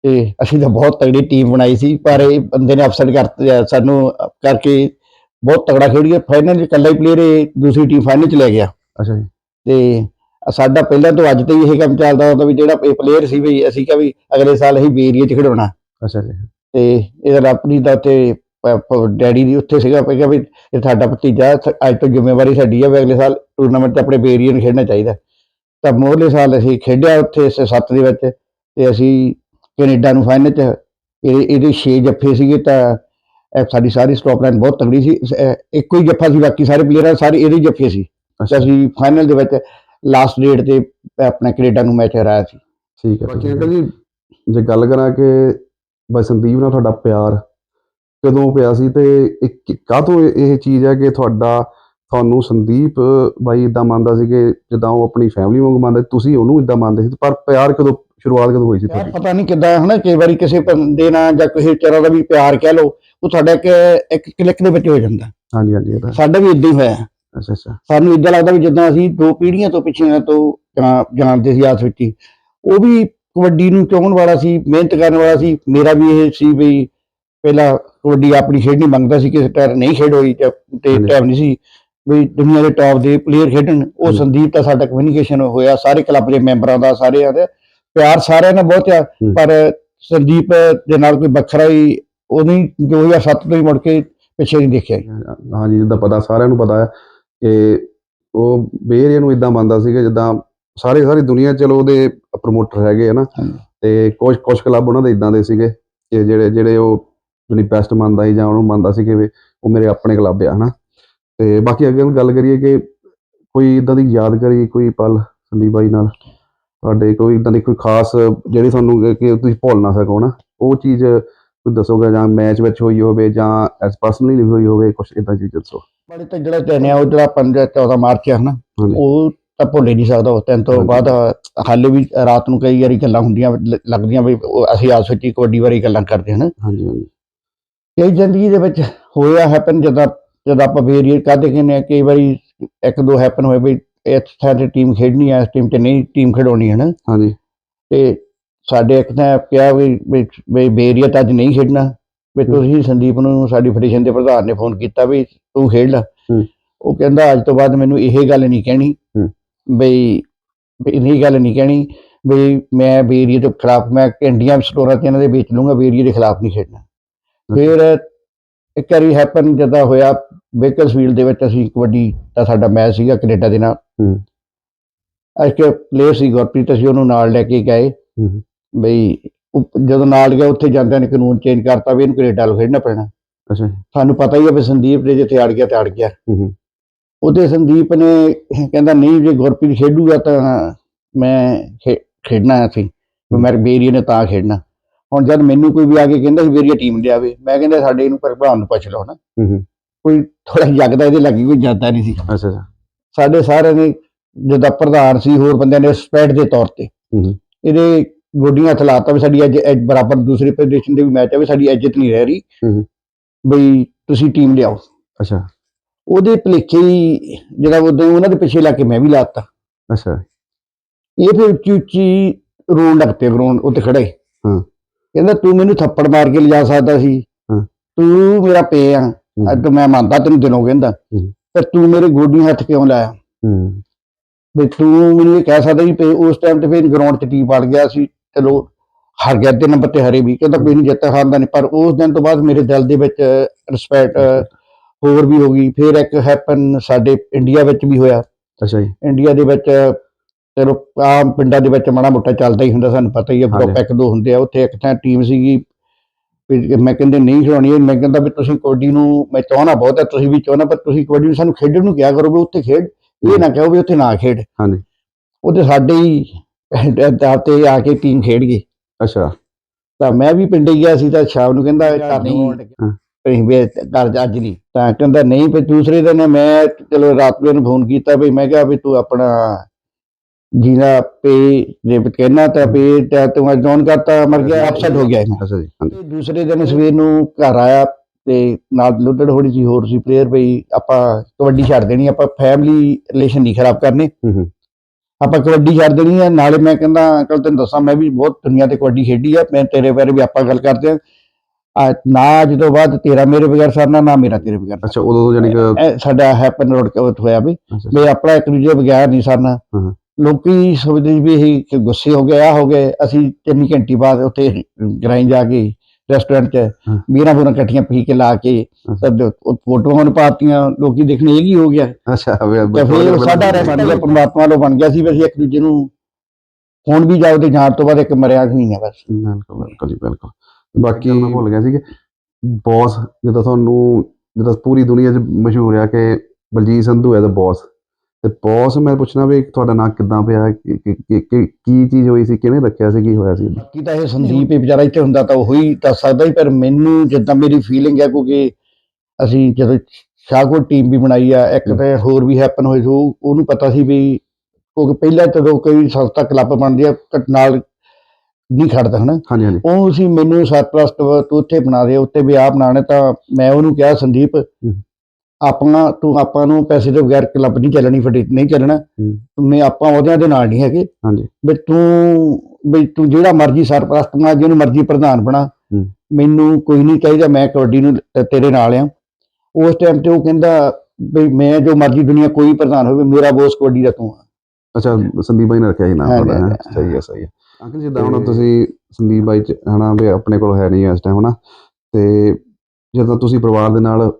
ਤੇ ਅਸੀਂ ਤਾਂ ਬਹੁਤ ਤਗੜੀ ਟੀਮ ਬਣਾਈ ਸੀ ਪਰ ਇਹ ਬੰਦੇ ਨੇ ਅਫਸਰ ਕਰ ਸਾਨੂੰ ਕਰਕੇ ਬਹੁਤ ਤਗੜਾ ਖੇਡ ਗਿਆ ਫਾਈਨਲ ਇਕੱਲਾ ਹੀ ਪਲੇਅਰ ਇਹ ਦੂਸਰੀ ਟੀਮ ਫਾਈਨਲ ਚ ਲੈ ਗਿਆ। ਅੱਛਾ ਜੀ। ਤੇ ਸਾਡਾ ਪਹਿਲਾਂ ਤੋਂ ਅੱਜ ਤੇ ਇਹ ਕੰਮ ਚੱਲਦਾ ਹੁੰਦਾ ਵੀ ਜਿਹੜਾ ਇਹ ਪਲੇਅਰ ਸੀ ਵੀ ਅਸੀਂ ਕਿਹਾ ਵੀ ਅਗਲੇ ਸਾਲ ਅਸੀਂ ਬੇਰੀਏ ਚ ਖਿਡਾਉਣਾ। ਅੱਛਾ ਜੀ। ਤੇ ਇਹਦਾ ਆਪਣੀ ਦਾ ਤੇ ਡੈਡੀ ਦੀ ਉੱਥੇ ਸੀਗਾ ਪਈ ਵੀ ਇਹ ਸਾਡਾ ਭਤੀਜਾ ਅੱਜ ਤੋਂ ਜ਼ਿੰਮੇਵਾਰੀ ਸਾਡੀ ਹੈ ਵੀ ਅਗਲੇ ਸਾਲ ਟੂਰਨਾਮੈਂਟ 'ਚ ਆਪਣੇ ਬੇਰੀਏ ਨੂੰ ਖੇਡਣਾ ਚਾਹੀਦਾ। ਤਾਂ ਮੋਹਲੇ ਸਾਲ ਅਸੀਂ ਖੇਡਿਆ ਉੱਥੇ 7 ਦੇ ਵਿੱਚ। ਤੇ ਅਸੀਂ ਕੈਨੇਡਾ ਨੂੰ ਫਾਈਨਲ 'ਚ ਇਹ ਇਹਦੇ 6 ਜੱਫੇ ਸੀਗੇ ਤਾਂ ਇਹ ਸਾਡੀ ਸਾਰੀ ਸਟਾਪ ਲਾਈਨ ਬਹੁਤ ਤਗੜੀ ਸੀ। ਸ- ਇਹ ਇੱਕੋ ਹੀ ਜੱਫਾ ਸੀ ਬਾਕੀ ਸਾਰੇ ਪਲੇਅਰਾਂ ਸਾਰੇ ਇਹਦੇ ਹੀ ਜੱਫੇ ਸੀ। ਅੱਛਾ। ਅਸੀਂ ਫਾਈਨਲ ਦੇ ਵਿੱਚ ਲਾਸਟ ਡੇਟ ਤੇ ਆਪਣਾ ਕੈਨੇਡਾ ਨੂੰ ਮੈਚ ਹਰਾਇਆ ਸੀ। ਠੀਕ ਹੈ ਬਾਕੀ। ਅੰਕਲ ਜੀ ਜੇ ਗੱਲ ਕਰਾਂ ਕਿ ਬਾਈ ਸੰਦੀਪ ਨਾਲ ਤੁਹਾਡਾ ਪਿਆਰ ਕਦੋਂ ਪਿਆ ਸੀ ਤੇ ਇਹ ਕਾਹਤੋਂ ਇਹ ਇਹ ਚੀਜ਼ ਹੈ ਕਿ ਤੁਹਾਡਾ ਤੁਹਾਨੂੰ ਸੰਦੀਪ ਬਾਈ ਇਦਾਂ ਮੰਨਦਾ ਸੀ ਕਿ ਜਿੱਦਾਂ ਉਹ ਆਪਣੀ ਫੈਮਿਲੀ ਵਾਂਗ ਮੰਨਦਾ ਸੀ, ਤੁਸੀਂ ਉਹਨੂੰ ਇਦਾਂ ਮੰਨਦੇ ਸੀ ਪਰ ਪਿਆਰ ਕਦੋਂ ਸ਼ੁਰੂਆਤ ਕਦੋਂ ਹੋਈ ਸੀ ਯਾਰ ਤੁਹਾਡੀ? ਪਤਾ ਨਹੀਂ ਕਿੱਦਾਂ ਹਨਾ ਕਈ ਵਾਰੀ ਕਿਸੇ ਬੰਦੇ ਨਾਲ ਜਾਂ ਕਿਸੇ ਤਰ੍ਹਾਂ ਦਾ ਵੀ ਪਿਆਰ ਕਹਿ ਲਓ ਉਹ ਤੁਹਾਡਾ ਇੱਕ ਇੱਕ ਕਲਿੱਕ ਦੇ ਵਿੱਚ ਹੋ ਜਾਂਦਾ। ਹਾਂਜੀ ਹਾਂਜੀ ਇਹ ਤਾਂ ਸਾਡਾ ਵੀ ਇਦਾਂ ਹੀ ਹੋਇਆ। ਅੱਛਾ ਅੱਛਾ। ਸਾਨੂੰ ਇਦਾਂ ਲੱਗਦਾ ਵੀ ਜਿੱਦਾਂ ਅਸੀਂ ਦੋ ਪੀੜ੍ਹੀਆਂ ਤੋਂ ਪਿੱਛੇ ਤੋਂ ਜਾਂ- ਜਾਣਦੇ ਸੀ ਆਸ ਵਿੱਚ ਹੀ। ਉਹ ਵੀ ਕਬੱਡੀ ਨੂੰ ਚਾਹਣ ਵਾਲਾ ਸੀ ਮਿਹਨਤ ਕਰਨ ਵਾਲਾ ਸੀ। ਮੇਰਾ ਵੀ ਇਹ ਸੀ ਵੀ ਪਹਿਲਾਂ ਕਬੱਡੀ ਆਪਣੀ ਖੇਡਣੀ ਮੰਗਦਾ ਸੀ ਕਿਸੇ ਟਾਈਮ ਨਹੀਂ ਖੇਡ ਹੋਈ ਤੇ ਤੇ ਹਾਂਜੀ। ਟਾਈਮ ਨਹੀਂ ਸੀ ਵੀ ਦੁਨੀਆ ਦੇ ਟੌਪ ਦੇ ਪਲੇਅਰ ਖੇਡਣ। ਉਹ ਹਾਂਜੀ। ਸੰਦੀਪ ਦਾ ਸਾਡਾ ਕਮਿਊਨੀਕੇਸ਼ਨ ਹੋਇਆ ਸਾਰੇ ਕਲੱਬ ਦੇ ਮੈਂਬਰਾਂ ਦਾ ਸਾਰਿਆਂ ਦਾ। ਪਿਆਰ ਸਾਰਿਆਂ ਨਾਲ ਬਹੁਤ ਆ। ਪਰ ਸੰਦੀਪ ਦੇ ਨਾਲ ਕੋਈ ਵੱਖਰਾ ਹੀ ਉਹਨੇ 2007 ਤੋਂ ਹੀ ਮੁੜ ਕੇ ਪਿੱਛੇ ਨਹੀਂ ਦੇਖਿਆ। ਹਾਂਜੀ ਜਿੱਦਾਂ ਪਤਾ ਸਾਰਿਆਂ ਨੂੰ ਪਤਾ ਹੈ ਕਿ ਉਹ ਬੇਰੀਆ ਨੂੰ ਇਦਾਂ ਮੰਨਦਾ ਸੀ ਕਿ ਜਿੱਦਾਂ ਸਾਰੇ ਸਾਰੀ ਦੁਨੀਆ ਚਲੋ ਉਹਦੇ ਪ੍ਰਮੋਟਰ ਹੈਗੇ ਆ ਨਾ ਹਾਂਜੀ। ਤੇ ਕੁਝ ਕੁਝ ਕਲੱਬ ਉਹਨਾਂ ਦੇ ਇਦਾਂ ਦੇ ਸੀਗੇ ਕਿ ਜਿਹੜੇ ਜਿਹੜੇ ਉਹ ਜਿਹੜੀ ਬੈਸਟ ਮੰਨਦਾ ਸੀ ਜਾਂ ਉਹਨੂੰ ਮੰਨਦਾ ਸੀ ਕਿ ਉਹ ਮੇਰੇ ਆਪਣੇ ਕਲੱਬ ਆ ਹਨਾ ਤੇ ਬਾਕੀ ਅੱਗੇ ਗੱਲ ਕਰੀਏ ਕਿ ਕੋਈ ਇਦਾਂ ਦੀ ਯਾਦਗਾਰੀ ਕੋਈ ਪਲ ਸੰਦੀਪ ਬਾਈ ਨਾਲ ਤੁਹਾਡੇ ਕੋਈ ਇਦਾਂ ਦੀ ਕੋਈ ਖਾਸ ਜਿਹੜੀ ਤੁਹਾਨੂੰ ਕਿ- ਤੁਸੀਂ ਭੁੱਲ ਨਾ ਸਕੋ ਨਾ। ਉਹ ਚੀਜ਼ ਕੋਈ ਦੱਸੋਗੇ ਜਾਂ ਮੈਚ ਵਿੱਚ ਹੋਈ ਹੋਵੇ ਜਾਂ ਐਸ ਪਰਸਨਲੀ ਹੋਈ ਹੋਵੇ ਕੁਝ ਇਦਾਂ ਚੀਜ਼ ਦੱਸੋ। ਬੜੇ ਤਾਂ ਜਿਹੜਾ ਟੈਨਿਆ ਉਹ ਜਿਹੜਾ 15 14 ਮਾਰਚ ਹੈ ਹਨਾ ਹਾਂਜੀ। ਉਹ ਤਾਂ ਭੁੱਲ ਨਹੀਂ ਸਕਦਾ ਉਸ ਦਿਨ ਤੋਂ। ਬਾਅਦ। ਹਾਲੇ ਵੀ ਰਾਤ ਨੂੰ ਕਈ ਵਾਰੀ ਗੱਲਾਂ ਹੁੰਦੀਆਂ ਲੱਗਦੀਆਂ ਵੀ ਅਸੀਂ ਆਸ ਵਿੱਚ ਹੀ ਕਬੱਡੀ ਬਾਰੇ ਗੱਲਾਂ ਕਰਦੇ ਹਾਂ ਹਾਂਜੀ ਹਾਂਜੀ। ਕਈ ਜ਼ਿੰਦਗੀ ਦੇ ਵਿੱਚ ਹੋਇਆ ਹੈਪਨ ਜਦੋਂ ਜਦੋਂ ਆਪਾਂ ਵੇਰੀਏ ਕਰਦੇ ਕਹਿੰਦੇ ਆ ਕਈ ਵਾਰੀ ਇੱਕ ਦੋ ਹੈਪਨ ਹੋਏ ਵੀ ਇਸ ਥਾਂ ਤੇ ਟੀਮ ਖੇਡਣੀ ਹੈ ਇਸ ਟੀਮ ਤੇ ਨਹੀਂ ਟੀਮ ਖਿਡਾਉਣੀ ਹੈ ਨਾ ਹਾਂਜੀ। ਤੇ ਸਾਡੇ ਇੱਕ ਤਾਂ ਕਿਹਾ ਵੀ ਵੀ- ਵੀ ਬੇਰੀਆ ਤਾਂ ਅੱਜ ਨਹੀਂ ਖੇਡਣਾ। ਵੀ ਤੁਸੀਂ ਸੰਦੀਪ ਨੂੰ ਸਾਡੀ ਫੈਡਰੇਸ਼ਨ ਦੇ ਪ੍ਰਧਾਨ ਨੇ ਫੋਨ ਕੀਤਾ ਵੀ ਤੂੰ ਖੇਡ ਲੈ। ਹੂੰ। ਉਹ ਕਹਿੰਦਾ ਅੱਜ ਤੋਂ ਬਾਅਦ ਮੈਨੂੰ ਇਹ ਗੱਲ ਨਹੀਂ ਕਹਿਣੀ। ਹੂੰ। ਬਈ ਵੀ ਇਹ ਗੱਲ ਨਹੀਂ ਕਹਿਣੀ ਵੀ ਮੈਂ ਬੇਰੀਏ ਦੇ ਖਿਲਾਫ ਮੈਂ ਇੰਡੀਆ ਸਟੋਰਾਂ ਤੇ ਇਹਨਾਂ ਦੇ ਵੇਚ ਲੂੰਗਾ ਬੇਰੀਏ ਦੇ ਖਿਲਾਫ ਨਹੀਂ ਖੇਡਣਾ। ਫਿਰ ਇੱਕ ਵਾਰੀ ਹੈਪਨ ਜਦੋਂ ਹੋਇਆ ਬੇਕਰਸਫੀਲਡ ਦੇ ਵਿੱਚ ਅਸੀਂ ਕਬੱਡੀ ਦਾ ਸਾਡਾ ਮੈਚ ਸੀਗਾ ਕੈਨੇਡਾ ਦੇ ਨਾਲ। ਹੂੰ। ਅਸੀਂ ਪਲੇਅਰ ਸੀ ਗੁਰਪ੍ਰੀਤ ਅਸੀਂ ਉਹਨੂੰ ਨਾਲ ਲੈ ਕੇ ਗਏ। ਹੂੰ। ਬਈ ਜਦੋਂ ਨਾਲ ਗਿਆ ਉੱਥੇ ਜਾਂਦਿਆਂ ਨੇ ਕਾਨੂੰਨ ਚੇਂਜ ਕਰਤਾ ਵੀ ਇਹਨੂੰ ਕੈਨੇਡਾ ਨੂੰ ਖੇਡਣਾ ਪੈਣਾ। ਅੱਛਾ। ਸਾਨੂੰ ਪਤਾ ਹੀ ਹੈ ਵੀ ਸੰਦੀਪ ਦੇ ਜਿੱਥੇ ਅੜ ਗਿਆ ਤੇ ਅੜ ਗਿਆ। ਹੂੰ ਹੂੰ। ਉਹਦੇ ਸੰਦੀਪ ਨੇ ਕਹਿੰਦਾ ਨਹੀਂ ਜੇ ਗੁਰਪ੍ਰੀਤ ਖੇਡੂਗਾ ਤਾਂ ਮੈਂ ਖੇਡਣਾ ਸੀ ਵੀ ਮੈਂ ਬੇਰੀਏ ਨੇ ਤਾਂ ਖੇਡਣਾ। ਹੁਣ ਜਦ ਮੈਨੂੰ ਕੋਈ ਵੀ ਆ ਕੇ ਕਹਿੰਦਾ ਸੀ ਬੇਰੀਏ ਟੀਮ ਲਿਆਵੇ ਮੈਂ ਕਹਿੰਦਾ ਸਾਡੇ ਇਹਨੂੰ ਪ੍ਰਭਾਵ ਨੂੰ ਪੁੱਛ ਲਓ ਨਾ। ਹੂੰ ਹੂੰ। ਕੋਈ ਥੋੜਾ ਜਗਦਾ ਇਹਦੇ ਲੱਗੀ ਕੋਈ ਜਾਂਦਾ ਨਹੀਂ ਸੀ। ਅੱਛਾ ਅੱਛਾ। ਸਾਡੇ ਸਾਰਿਆਂ ਨੇ ਜਿਹਦਾ ਪ੍ਰਧਾਨ ਸੀ ਹੋਰ ਬੰਦਿਆਂ ਨੇ ਸਪੈਟ ਦੇ ਤੌਰ ਤੇ। ਹੂੰ ਹੂੰ। ਇਹਦੇ ਗੋਡੀਆਂ ਹੱਥ ਲਾਤਾ ਵੀ ਸਾਡੀ ਅੱਜ ਅੱਜ ਬਰਾਬਰ ਦੂਸਰੀ ਪੋਜੀਸ਼ਨ ਦੇ ਵੀ ਮੈਚ ਆ ਵੀ ਸਾਡੀ ਇੱਜ਼ਤ ਨਹੀਂ ਰਹਿ ਰਹੀ। ਹੂੰ। ਬਈ ਤੁਸੀਂ ਟੀਮ ਲਿਆਓ। ਅੱਛਾ। ਉਹਦੇ ਭਲੇਖੇ ਹੀ ਜਿਹੜਾ ਉਦੋਂ ਉਹਨਾਂ ਦੇ ਪਿੱਛੇ ਲੱਗ ਕੇ ਮੈਂ ਵੀ ਲਾਤਾ ਅੱਛਾ। ਇਹ ਫਿਰ ਉੱਚੀ ਉੱਚੀ ਰੋਣ ਲੱਗ ਪਿਆ ਗਰਾਊਂਡ ਉੱਤੇ ਖੜੇ ਹਾਂ। ਕਹਿੰਦਾ ਤੂੰ ਮੈਨੂੰ ਥੱਪੜ ਮਾਰ ਕੇ ਲਿਜਾ ਸਕਦਾ ਸੀ। ਹਾਂ। ਤੂੰ ਮੇਰਾ ਪੇ ਆ। ਅੱਜ ਮੈਂ ਮੰਨਦਾ ਤੈਨੂੰ ਦਿਨੋਂ ਕਹਿੰਦਾ। ਤੇ ਤੂੰ ਮੇਰੇ ਗੋਡੀਆਂ ਹੱਥ ਕਿਉਂ ਲਾਇਆ? ਵੀ ਤੂੰ ਮੈਨੂੰ ਇਹ ਕਹਿ ਸਕਦਾ ਵੀ ਉਸ ਟਾਈਮ ਤੇ ਫਿਰ ਗਰਾਊਂਡ 'ਚ ਟੀਮ ਵੜ ਗਿਆ ਸੀ ਚਲੋ ਹਾਰ ਗਿਆ ਤੇ ਨੰਬਰ ਤੇ ਹਰੇ ਵੀ ਕਹਿੰਦਾ ਕੋਈ ਨਹੀਂ ਜਿੱਤ ਹਾਰਦਾ ਨਹੀਂ। ਪਰ ਉਸ ਦਿਨ ਤੋਂ ਬਾਅਦ ਮੇਰੇ ਦਿਲ ਦੇ ਵਿੱਚ ਰਿਸਪੈਕਟ ਹੋਰ ਵੀ ਹੋ ਗਈ। ਫਿਰ ਇੱਕ ਹੈਪਨ ਸਾਡੇ ਇੰਡੀਆ ਵਿੱਚ ਵੀ ਹੋਇਆ। ਅੱਛਾ ਜੀ। ਇੰਡੀਆ ਦੇ ਵਿੱਚ ਚਲੋ ਆਮ ਪਿੰਡਾਂ ਦੇ ਵਿੱਚ ਮਾੜਾ ਮੋਟਾ ਚੱਲਦਾ ਹੀ ਹੁੰਦਾ ਸਾਨੂੰ ਪਤਾ ਹੀ ਹੈ ਗਰੁੱਪ। ਇੱਕ ਦੋ ਹੁੰਦੇ ਆ ਉੱਥੇ ਇੱਕ ਤਾਂ ਟੀਮ ਸੀਗੀ ਵੀ ਮੈਂ ਕਹਿੰਦੇ ਨਹੀਂ ਖਿਡਾਉਣੀ ਮੈਂ ਕਹਿੰਦਾ ਵੀ ਤੁਸੀਂ ਕਬੱਡੀ ਨੂੰ ਮੈਂ ਚਾਹਣਾ ਬਹੁਤ ਹੈ ਤੁਸੀਂ ਵੀ ਚਾਹਣਾ ਪਰ ਤੁਸੀਂ ਕਬੱਡੀ ਨੂੰ ਸਾਨੂੰ ਖੇਡਣ ਨੂੰ ਕਿਹਾ ਕਰੋ ਵੀ ਉੱਥੇ ਖੇਡ ਇਹ ਨਾ ਕਹੋ ਵੀ ਉੱਥੇ ਨਾ ਖੇਡ। ਹਾਂਜੀ। ਉਹਦੇ ਸਾਡੇ ਹੀ ਦਾਅ ਤੇ ਆ ਕੇ ਟੀਮ ਖੇਡ ਗਈ। ਅੱਛਾ। ਤਾਂ ਮੈਂ ਵੀ ਪਿੰਡੇ ਗਿਆ ਸੀ ਤਾਂ ਸ਼ਾਮ ਨੂੰ ਕਹਿੰਦਾ ਘਰ ਨਹੀਂ ਵੀ ਘਰ ਜਾ ਅੱਜ ਨਹੀਂ। ਤਾਂ ਕਹਿੰਦਾ ਨਹੀਂ ਫਿਰ ਦੂਸਰੇ ਦਿਨ ਮੈਂ ਚਲੋ ਰਾਤ ਨੂੰ ਫੋਨ ਕੀਤਾ ਵੀ ਮੈਂ ਕਿਹਾ ਵੀ ਤੂੰ ਆਪਣਾ ਪੇ ਜੇ ਕਹਿਣਾ ਤਾਂ ਪੇ ਤੇ ਤੂੰ ਜੋਨ ਕਰਤਾ ਮਰ ਗਿਆ ਅਪਸੈਟ ਹੋ ਗਿਆ ਅੱਛਾ ਜੀ ਹਾਂਜੀ ਤੇ ਦੂਸਰੇ ਦਿਨ ਸਵੇਰ ਨੂੰ ਘਰ ਆਇਆ ਤੇ ਨਾਲ ਲੁੱਟੜ ਹੋੜੀ ਸੀ ਹੋਰ ਸੀ ਪ੍ਰੇਅਰ ਬਈ ਆਪਾਂ ਕਬੱਡੀ ਛੱਡ ਦੇਣੀ ਆਪਾਂ ਫੈਮਿਲੀ ਰਿਲੇਸ਼ਨ ਨਹੀਂ ਖਰਾਬ ਕਰਨੇ ਹੂੰ ਹੂੰ ਆਪਾਂ ਕਬੱਡੀ ਛੱਡ ਦੇਣੀ ਹੈ ਨਾਲੇ ਮੈਂ ਕਹਿੰਦਾ ਅੰਕਲ ਤੈਨੂੰ ਦੱਸਾਂ ਮੈਂ ਵੀ ਬਹੁਤ ਦੁਨੀਆ ਤੇ ਕਬੱਡੀ ਖੇਡੀ ਆ ਮੈਂ ਤੇਰੇ ਬਾਰੇ ਵੀ ਆਪਾਂ ਗੱਲ ਕਰਦੇ ਆ ਆ ਨਾ ਅੱਜ ਤੋਂ ਬਾਅਦ ਤੇਰਾ ਮੇਰੇ ਬਗੈਰ ਸਰਨਾ ਨਾ ਮੇਰਾ ਤੇਰੇ ਬਗੈਰ ਅੱਛਾ ਉਦੋਂ ਤੋਂ ਜਾਨੀ ਕਿ ਸਰਨਾ। ਇਹ ਸਾਡਾ ਹੈਪਨ ਰੋਡ ਹੋਇਆ ਵੀ ਅੱਛਾ, ਵੀ ਆਪਣਾ ਇੱਕ ਦੂਜੇ ਬਗੈਰ ਨਹੀਂ ਸਰਨਾ ਹਾਂ। ਲੋਕੀ ਸੋਚਦੇ ਵੀ ਇਹ ਕਿ ਗੁੱਸੇ ਹੋ ਗਏ ਆ ਹੋ ਗਏ ਅਸੀਂ ਤਿੰਨ ਘੰਟੇ ਬਾਅਦ ਉੱਥੇ ਗਰਾਈ ਜਾ ਕੇ ਰੈਸਟੋਰੈਂਟ 'ਚ ਹਾਂ। ਬੀਰਾਂ ਇਕੱਠੀਆਂ ਪੀ ਕੇ ਲਾ ਕੇ ਫੋਟੋਆਂ ਹੁਣ ਪਾਤੀਆਂ ਲੋਕੀ ਦੇਖਣੇ ਇਹ ਕੀ ਹੋ ਗਿਆ। ਅੱਛਾ ਤੇ ਫਿਰ ਸਾਡਾ ਰਹਿ ਬਣ ਗਿਆ ਪਰਮਾਤਮਾ ਵੱਲੋਂ ਬਣ ਗਿਆ ਸੀ ਵੀ ਅਸੀਂ ਇੱਕ ਦੂਜੇ ਨੂੰ ਹੁਣ ਵੀ ਜਾਓ ਤੇ ਜਾਣ ਤੋਂ ਬਾਅਦ ਇੱਕ ਮਰਿਆ ਨਹੀਂ ਹੈ ਬਸ। ਬਿਲਕੁਲ ਬਿਲਕੁਲ ਜੀ ਬਿਲਕੁਲ। ਬਾਕੀ ਮੈਂ ਭੁੱਲ ਗਿਆ ਸੀ ਕਿ ਬੌਸ ਜਦੋਂ ਤੁਹਾਨੂੰ ਜਦੋਂ ਪੂਰੀ ਦੁਨੀਆ 'ਚ ਮਸ਼ਹੂਰ ਆ ਕਿ ਬਲਜੀਤ ਸੰਧੂ ਹੈ ਦਾ ਬੌਸ ਤੇ ਬੌਸ ਮੈਂ ਪੁੱਛਣਾ ਵੀ ਤੁਹਾਡਾ ਨਾਂ ਕਿੱਦਾਂ ਪਿਆ ਕਿ- ਕਿ- ਕਿ- ਕਿ- ਕੀ ਚੀਜ਼ ਹੋਈ ਸੀ ਕਿਹਨੇ ਰੱਖਿਆ ਸੀ ਕੀ ਹੋਇਆ ਸੀ? ਬਾਕੀ ਤਾਂ ਇਹ ਸੰਦੀਪ ਹੀ ਵਿਚਾਰਾ ਇੱਥੇ ਹੁੰਦਾ ਤਾਂ ਉਹੀ ਦੱਸ ਸਕਦਾ ਹੀ ਪਰ ਮੈਨੂੰ ਜਿੱਦਾਂ ਮੇਰੀ ਫੀਲਿੰਗ ਹੈ ਕਿਉਂਕਿ ਅਸੀਂ ਜਦੋਂ ਸ਼ਾਹਕੋਟ ਟੀਮ ਵੀ ਬਣਾਈ ਆ ਇੱਕ ਹਮ। ਤੇ ਹੋਰ ਵੀ ਹੈਪਨ ਹੋਈ ਸੀ ਉਹ- ਉਹਨੂੰ ਪਤਾ ਸੀ ਵੀ ਕਿਉਂਕਿ ਪਹਿਲਾਂ ਜਦੋਂ ਕੋਈ ਸੰਸਥਾ ਕਲੱਬ ਬਣਦੀ ਆ ਕ- ਨਾਲ ਨਹੀਂ ਖੜਦਾ ਹਨਾ? ਹਾਂਜੀ ਹਾਂਜੀ। ਉਹ ਸੀ ਮੈਨੂੰ ਸਰਪ੍ਰਸਤ ਤੂੰ ਉੱਥੇ ਬਣਾ ਦੇ ਉੱਤੇ ਵੀ ਆਪ ਬਣਾਣੇ ਤਾਂ ਮੈਂ ਉਹਨੂੰ ਕਿਹਾ ਸੰਦੀਪ ਆਪਣਾ ਤੂੰ ਆਪਾਂ ਨੂੰ ਪੈਸੇ ਤੋਂ ਬਗੈਰ ਕਲੱਬ ਨਹੀਂ ਚੱਲਣੀ ਫਟੀ ਨਹੀਂ ਚੱਲਣਾ। ਮੈਂ ਆਪਾਂ ਉਹਦਿਆਂ ਦੇ ਨਾਲ ਨਹੀਂ ਹੈਗੇ। ਹਾਂਜੀ। ਵੀ ਤੂੰ ਵੀ ਤੂੰ ਜਿਹੜਾ ਮਰਜ਼ੀ ਸਰਪ੍ਰਸਤ ਬਣਾ ਜਿਹਨੂੰ ਮਰਜ਼ੀ ਪ੍ਰਧਾਨ ਬਣਾ। ਮੈਨੂੰ ਕੋਈ ਨਹੀਂ ਚਾਹੀਦਾ ਮੈਂ ਕਬੱਡੀ ਨੂੰ ਤੇਰੇ ਨਾਲ ਆ। ਉਸ ਟਾਈਮ ਤੇ ਉਹ ਕਹਿੰਦਾ ਵੀ ਮੈਂ ਜੋ ਮਰਜ਼ੀ ਦੁਨੀਆ ਕੋਈ ਪ੍ਰਧਾਨ ਹੋਵੇ ਮੇਰਾ ਬੋਸ ਕਬੱਡੀ ਦਾ ਤੂੰ ਆ। ਅੱਛਾ ਸੰਦੀਪ ਬਾਈ ਨੇ ਰੱਖਿਆ ਸੀ ਨਾਮ ਤੁਹਾਡਾ ਹੈਂ? ਸਹੀ ਹੈ ਸਹੀ ਹੈ। ਅੰਕਲ ਜਿੱਦਾਂ ਹੁਣ ਤੁਸੀਂ ਸੰਦੀਪ ਬਾਈ ਚ ਹਨਾ ਵੀ ਆਪਣੇ ਕੋਲ ਹੈ ਨਹੀਂ ਇਸ ਟਾਈਮ ਹਨਾ। ਤੇ ਜਦੋਂ ਤੁਸੀਂ ਪਰਿਵਾਰ ਦੇ ਨਾਲ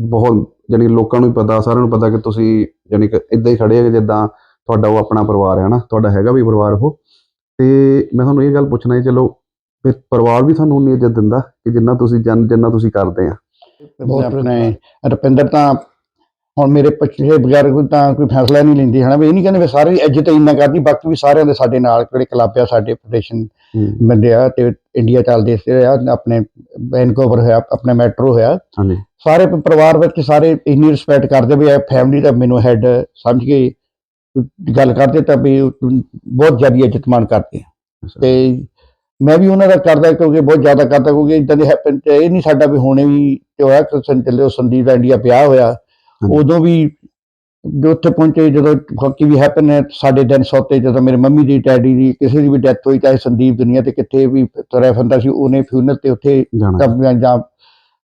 ਬਹੁਤ ਜਾਨੀ ਲੋਕਾਂ ਨੂੰ ਵੀ ਪਤਾ ਸਾਰਿਆਂ ਨੂੰ ਪਤਾ ਕਿ ਤੁਸੀਂ ਜਾਨੀ ਕਿ ਇਦਾਂ ਹੀ ਖੜੇ ਹੋ ਜਿੱਦਾਂ ਤੁਹਾਡਾ ਉਹ ਆਪਣਾ ਪਰਿਵਾਰ ਹੈ ਹਨਾ ਤੁਹਾਡਾ ਹੈਗਾ ਵੀ ਪਰਿਵਾਰ ਉਹ। ਤੇ ਮੈਂ ਤੁਹਾਨੂੰ ਇਹ ਗੱਲ ਪੁੱਛਣਾ ਹੈ ਚਲੋ ਫਿਰ ਪਰਿਵਾਰ ਵੀ ਤੁਹਾਨੂੰ ਉਨੀ ਇੱਜ਼ਤ ਦਿੰਦਾ ਕਿ ਜਿੰਨਾ ਤੁਸੀਂ ਜਨ ਜਿੰਨਾ ਤੁਸੀਂ ਕਰਦੇ ਆ। ਆਪਣੇ ਰੁਪਿੰਦਰ ਤਾਂ ਹੁਣ ਮੇਰੇ ਪਿੱਛੇ ਬਗੈਰ ਕੋਈ ਤਾਂ ਕੋਈ ਫੈਸਲਾ ਨਹੀਂ ਲੈਂਦੀ ਹਨਾ? ਵੀ ਇਹ ਨਹੀਂ ਕਹਿੰਦੇ ਵੀ ਸਾਰੇ ਇੱਜ਼ਤ ਇੰਨਾ ਕਰਦੀ ਬਾਕੀ ਵੀ ਸਾਰਿਆਂ ਦੇ ਸਾਡੇ ਨਾਲ ਜਿਹੜੇ ਕਲੱਬ ਆ ਸਾਡੇ ਫੈਡਰੇਸ਼ਨ ਬੰਦੇ ਆ ਤੇ ਇੰਡੀਆ ਚੱਲਦੇ ਸੀ ਆ ਆਪਣੇ ਵੈਨਕੂਵਰ ਹੋਇਆ ਆਪਣੇ ਮੈਟਰੋ ਹੋਇਆ। ਹਾਂਜੀ। ਸਾਰੇ ਪਰਿਵਾਰ ਵਿੱਚ ਸਾਰੇ ਇੰਨੀ ਰਿਸਪੈਕਟ ਕਰਦੇ ਵੀ ਇਹ ਫੈਮਿਲੀ ਦਾ ਮੈਨੂੰ ਹੈਡ ਸਮਝ ਕੇ ਗੱਲ ਕਰਦੇ ਤਾਂ ਵੀ ਬਹੁਤ ਜ਼ਿਆਦਾ ਇੱਜ਼ਤ ਮਾਣ ਕਰਦੇ। ਤੇ ਮੈਂ ਵੀ ਉਹਨਾਂ ਦਾ ਕਰਦਾ ਕਿਉਂਕਿ ਬਹੁਤ ਜ਼ਿਆਦਾ ਕਰਦਾ ਕਿਉਂਕਿ ਇਦਾਂ ਦੇ ਹੈਪਨ ਤੇ ਇਹ ਨਹੀਂ ਸਾਡਾ ਵੀ ਹੁਣੇ ਵੀ ਤੇ ਹੋਇਆ ਕਿ ਸੰਤਲੇ ਸੰਦੀਪ ਦਾ ਇੰਡੀਆ ਵਿਆਹ ਹੋਇਆ। ਉਦੋਂ ਵੀ ਜੋ ਉੱਥੇ ਪਹੁੰਚੇ ਜਦੋਂ ਹਾਕੀ ਵੀ ਹੈਪਨ ਹੈ ਸਾਡੇ ਦਿਨ ਸੌਤੇ ਜਦੋਂ ਮੇਰੇ ਮੰਮੀ ਦੀ ਡੈਡੀ ਦੀ ਕਿਸੇ ਦੀ ਵੀ ਡੈਥ ਹੋਈ ਚਾਹੇ ਸੰਦੀਪ ਦੁਨੀਆ ਤੇ ਕਿੱਥੇ ਵੀ ਤੁਰਿਆ ਫਿਰਦਾ ਸੀ ਉਹਨੇ ਫਿਊਨਲ ਤੇ ਉੱਥੇ ਜਾਣਾ। ਤਾਂ ਜਾਂ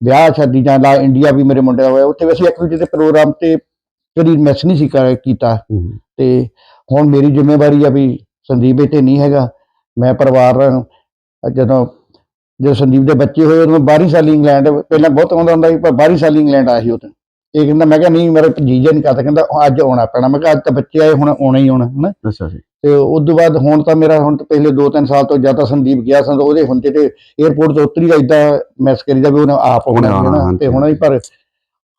ਵਿਆਹ ਸ਼ਾਦੀ ਜਾਂ ਲਾ ਇੰਡੀਆ ਵੀ ਮੇਰੇ ਮੁੰਡੇ ਦਾ ਹੋਇਆ ਉੱਥੇ ਵੀ ਅਸੀਂ ਇੱਕ ਦੂਜੇ ਦੇ ਪ੍ਰੋਗਰਾਮ ਤੇ ਕਦੀ ਮਿਸ ਨਹੀਂ ਸੀ ਕੀਤਾ। ਤੇ ਹੁਣ ਮੇਰੀ ਜ਼ਿੰਮੇਵਾਰੀ ਆ ਵੀ ਸੰਦੀਪ ਇੱਥੇ ਨਹੀਂ ਹੈਗਾ ਮੈਂ ਪਰਿਵਾਰ ਜਦੋਂ ਜਦੋਂ ਸੰਦੀਪ ਦੇ ਬੱਚੇ ਹੋਏ ਉਦੋਂ 12 ਸਾਲ ਇੰਗਲੈਂਡ ਪਹਿਲਾਂ ਬਹੁਤ ਆਉਂਦਾ ਹੁੰਦਾ ਸੀ ਪਰ 12 ਸਾਲ ਇੰਗਲੈਂਡ ਆਇਆ ਸੀ ਉਦੋਂ ਇਹ ਕਹਿੰਦਾ ਮੈਂ ਕਿਹਾ ਨਹੀਂ ਮੇਰਾ ਜੀਜਾ ਨਹੀਂ ਕਰਦਾ ਕਹਿੰਦਾ ਅੱਜ ਆਉਣਾ ਪੈਣਾ। ਮੈਂ ਕਿਹਾ ਅੱਜ ਤਾਂ ਬੱਚੇ ਆਏ ਹੁਣ ਆਉਣਾ ਹੀ ਆਉਣਾ ਹਨਾ? ਅੱਛਾ ਜੀ। ਤੇ ਉਸ ਤੋਂ ਬਾਅਦ ਹੁਣ ਤਾਂ ਮੇਰਾ ਹੁਣ ਤਾਂ ਪਿਛਲੇ 2-3 ਸਾਲ ਤੋਂ ਜ਼ਿਆਦਾ ਸੰਦੀਪ ਗਿਆ ਸਨ ਉਹਦੇ ਹੁੰਦੇ ਤੇ 에어ਪੋਰਟ ਤੋਂ ਉਤਰੀ ਦਾ ਇਦਾਂ ਮੈਸ ਕਰੀਦਾ ਵੀ ਉਹਨੇ ਆਪ ਉਹਨੇ ਆਉਣਾ ਆਉਣਾ, ਹੈ ਨਾ ਹਾਂਜੀ, ਤੇ ਹੁਣ ਹੀ ਪਰ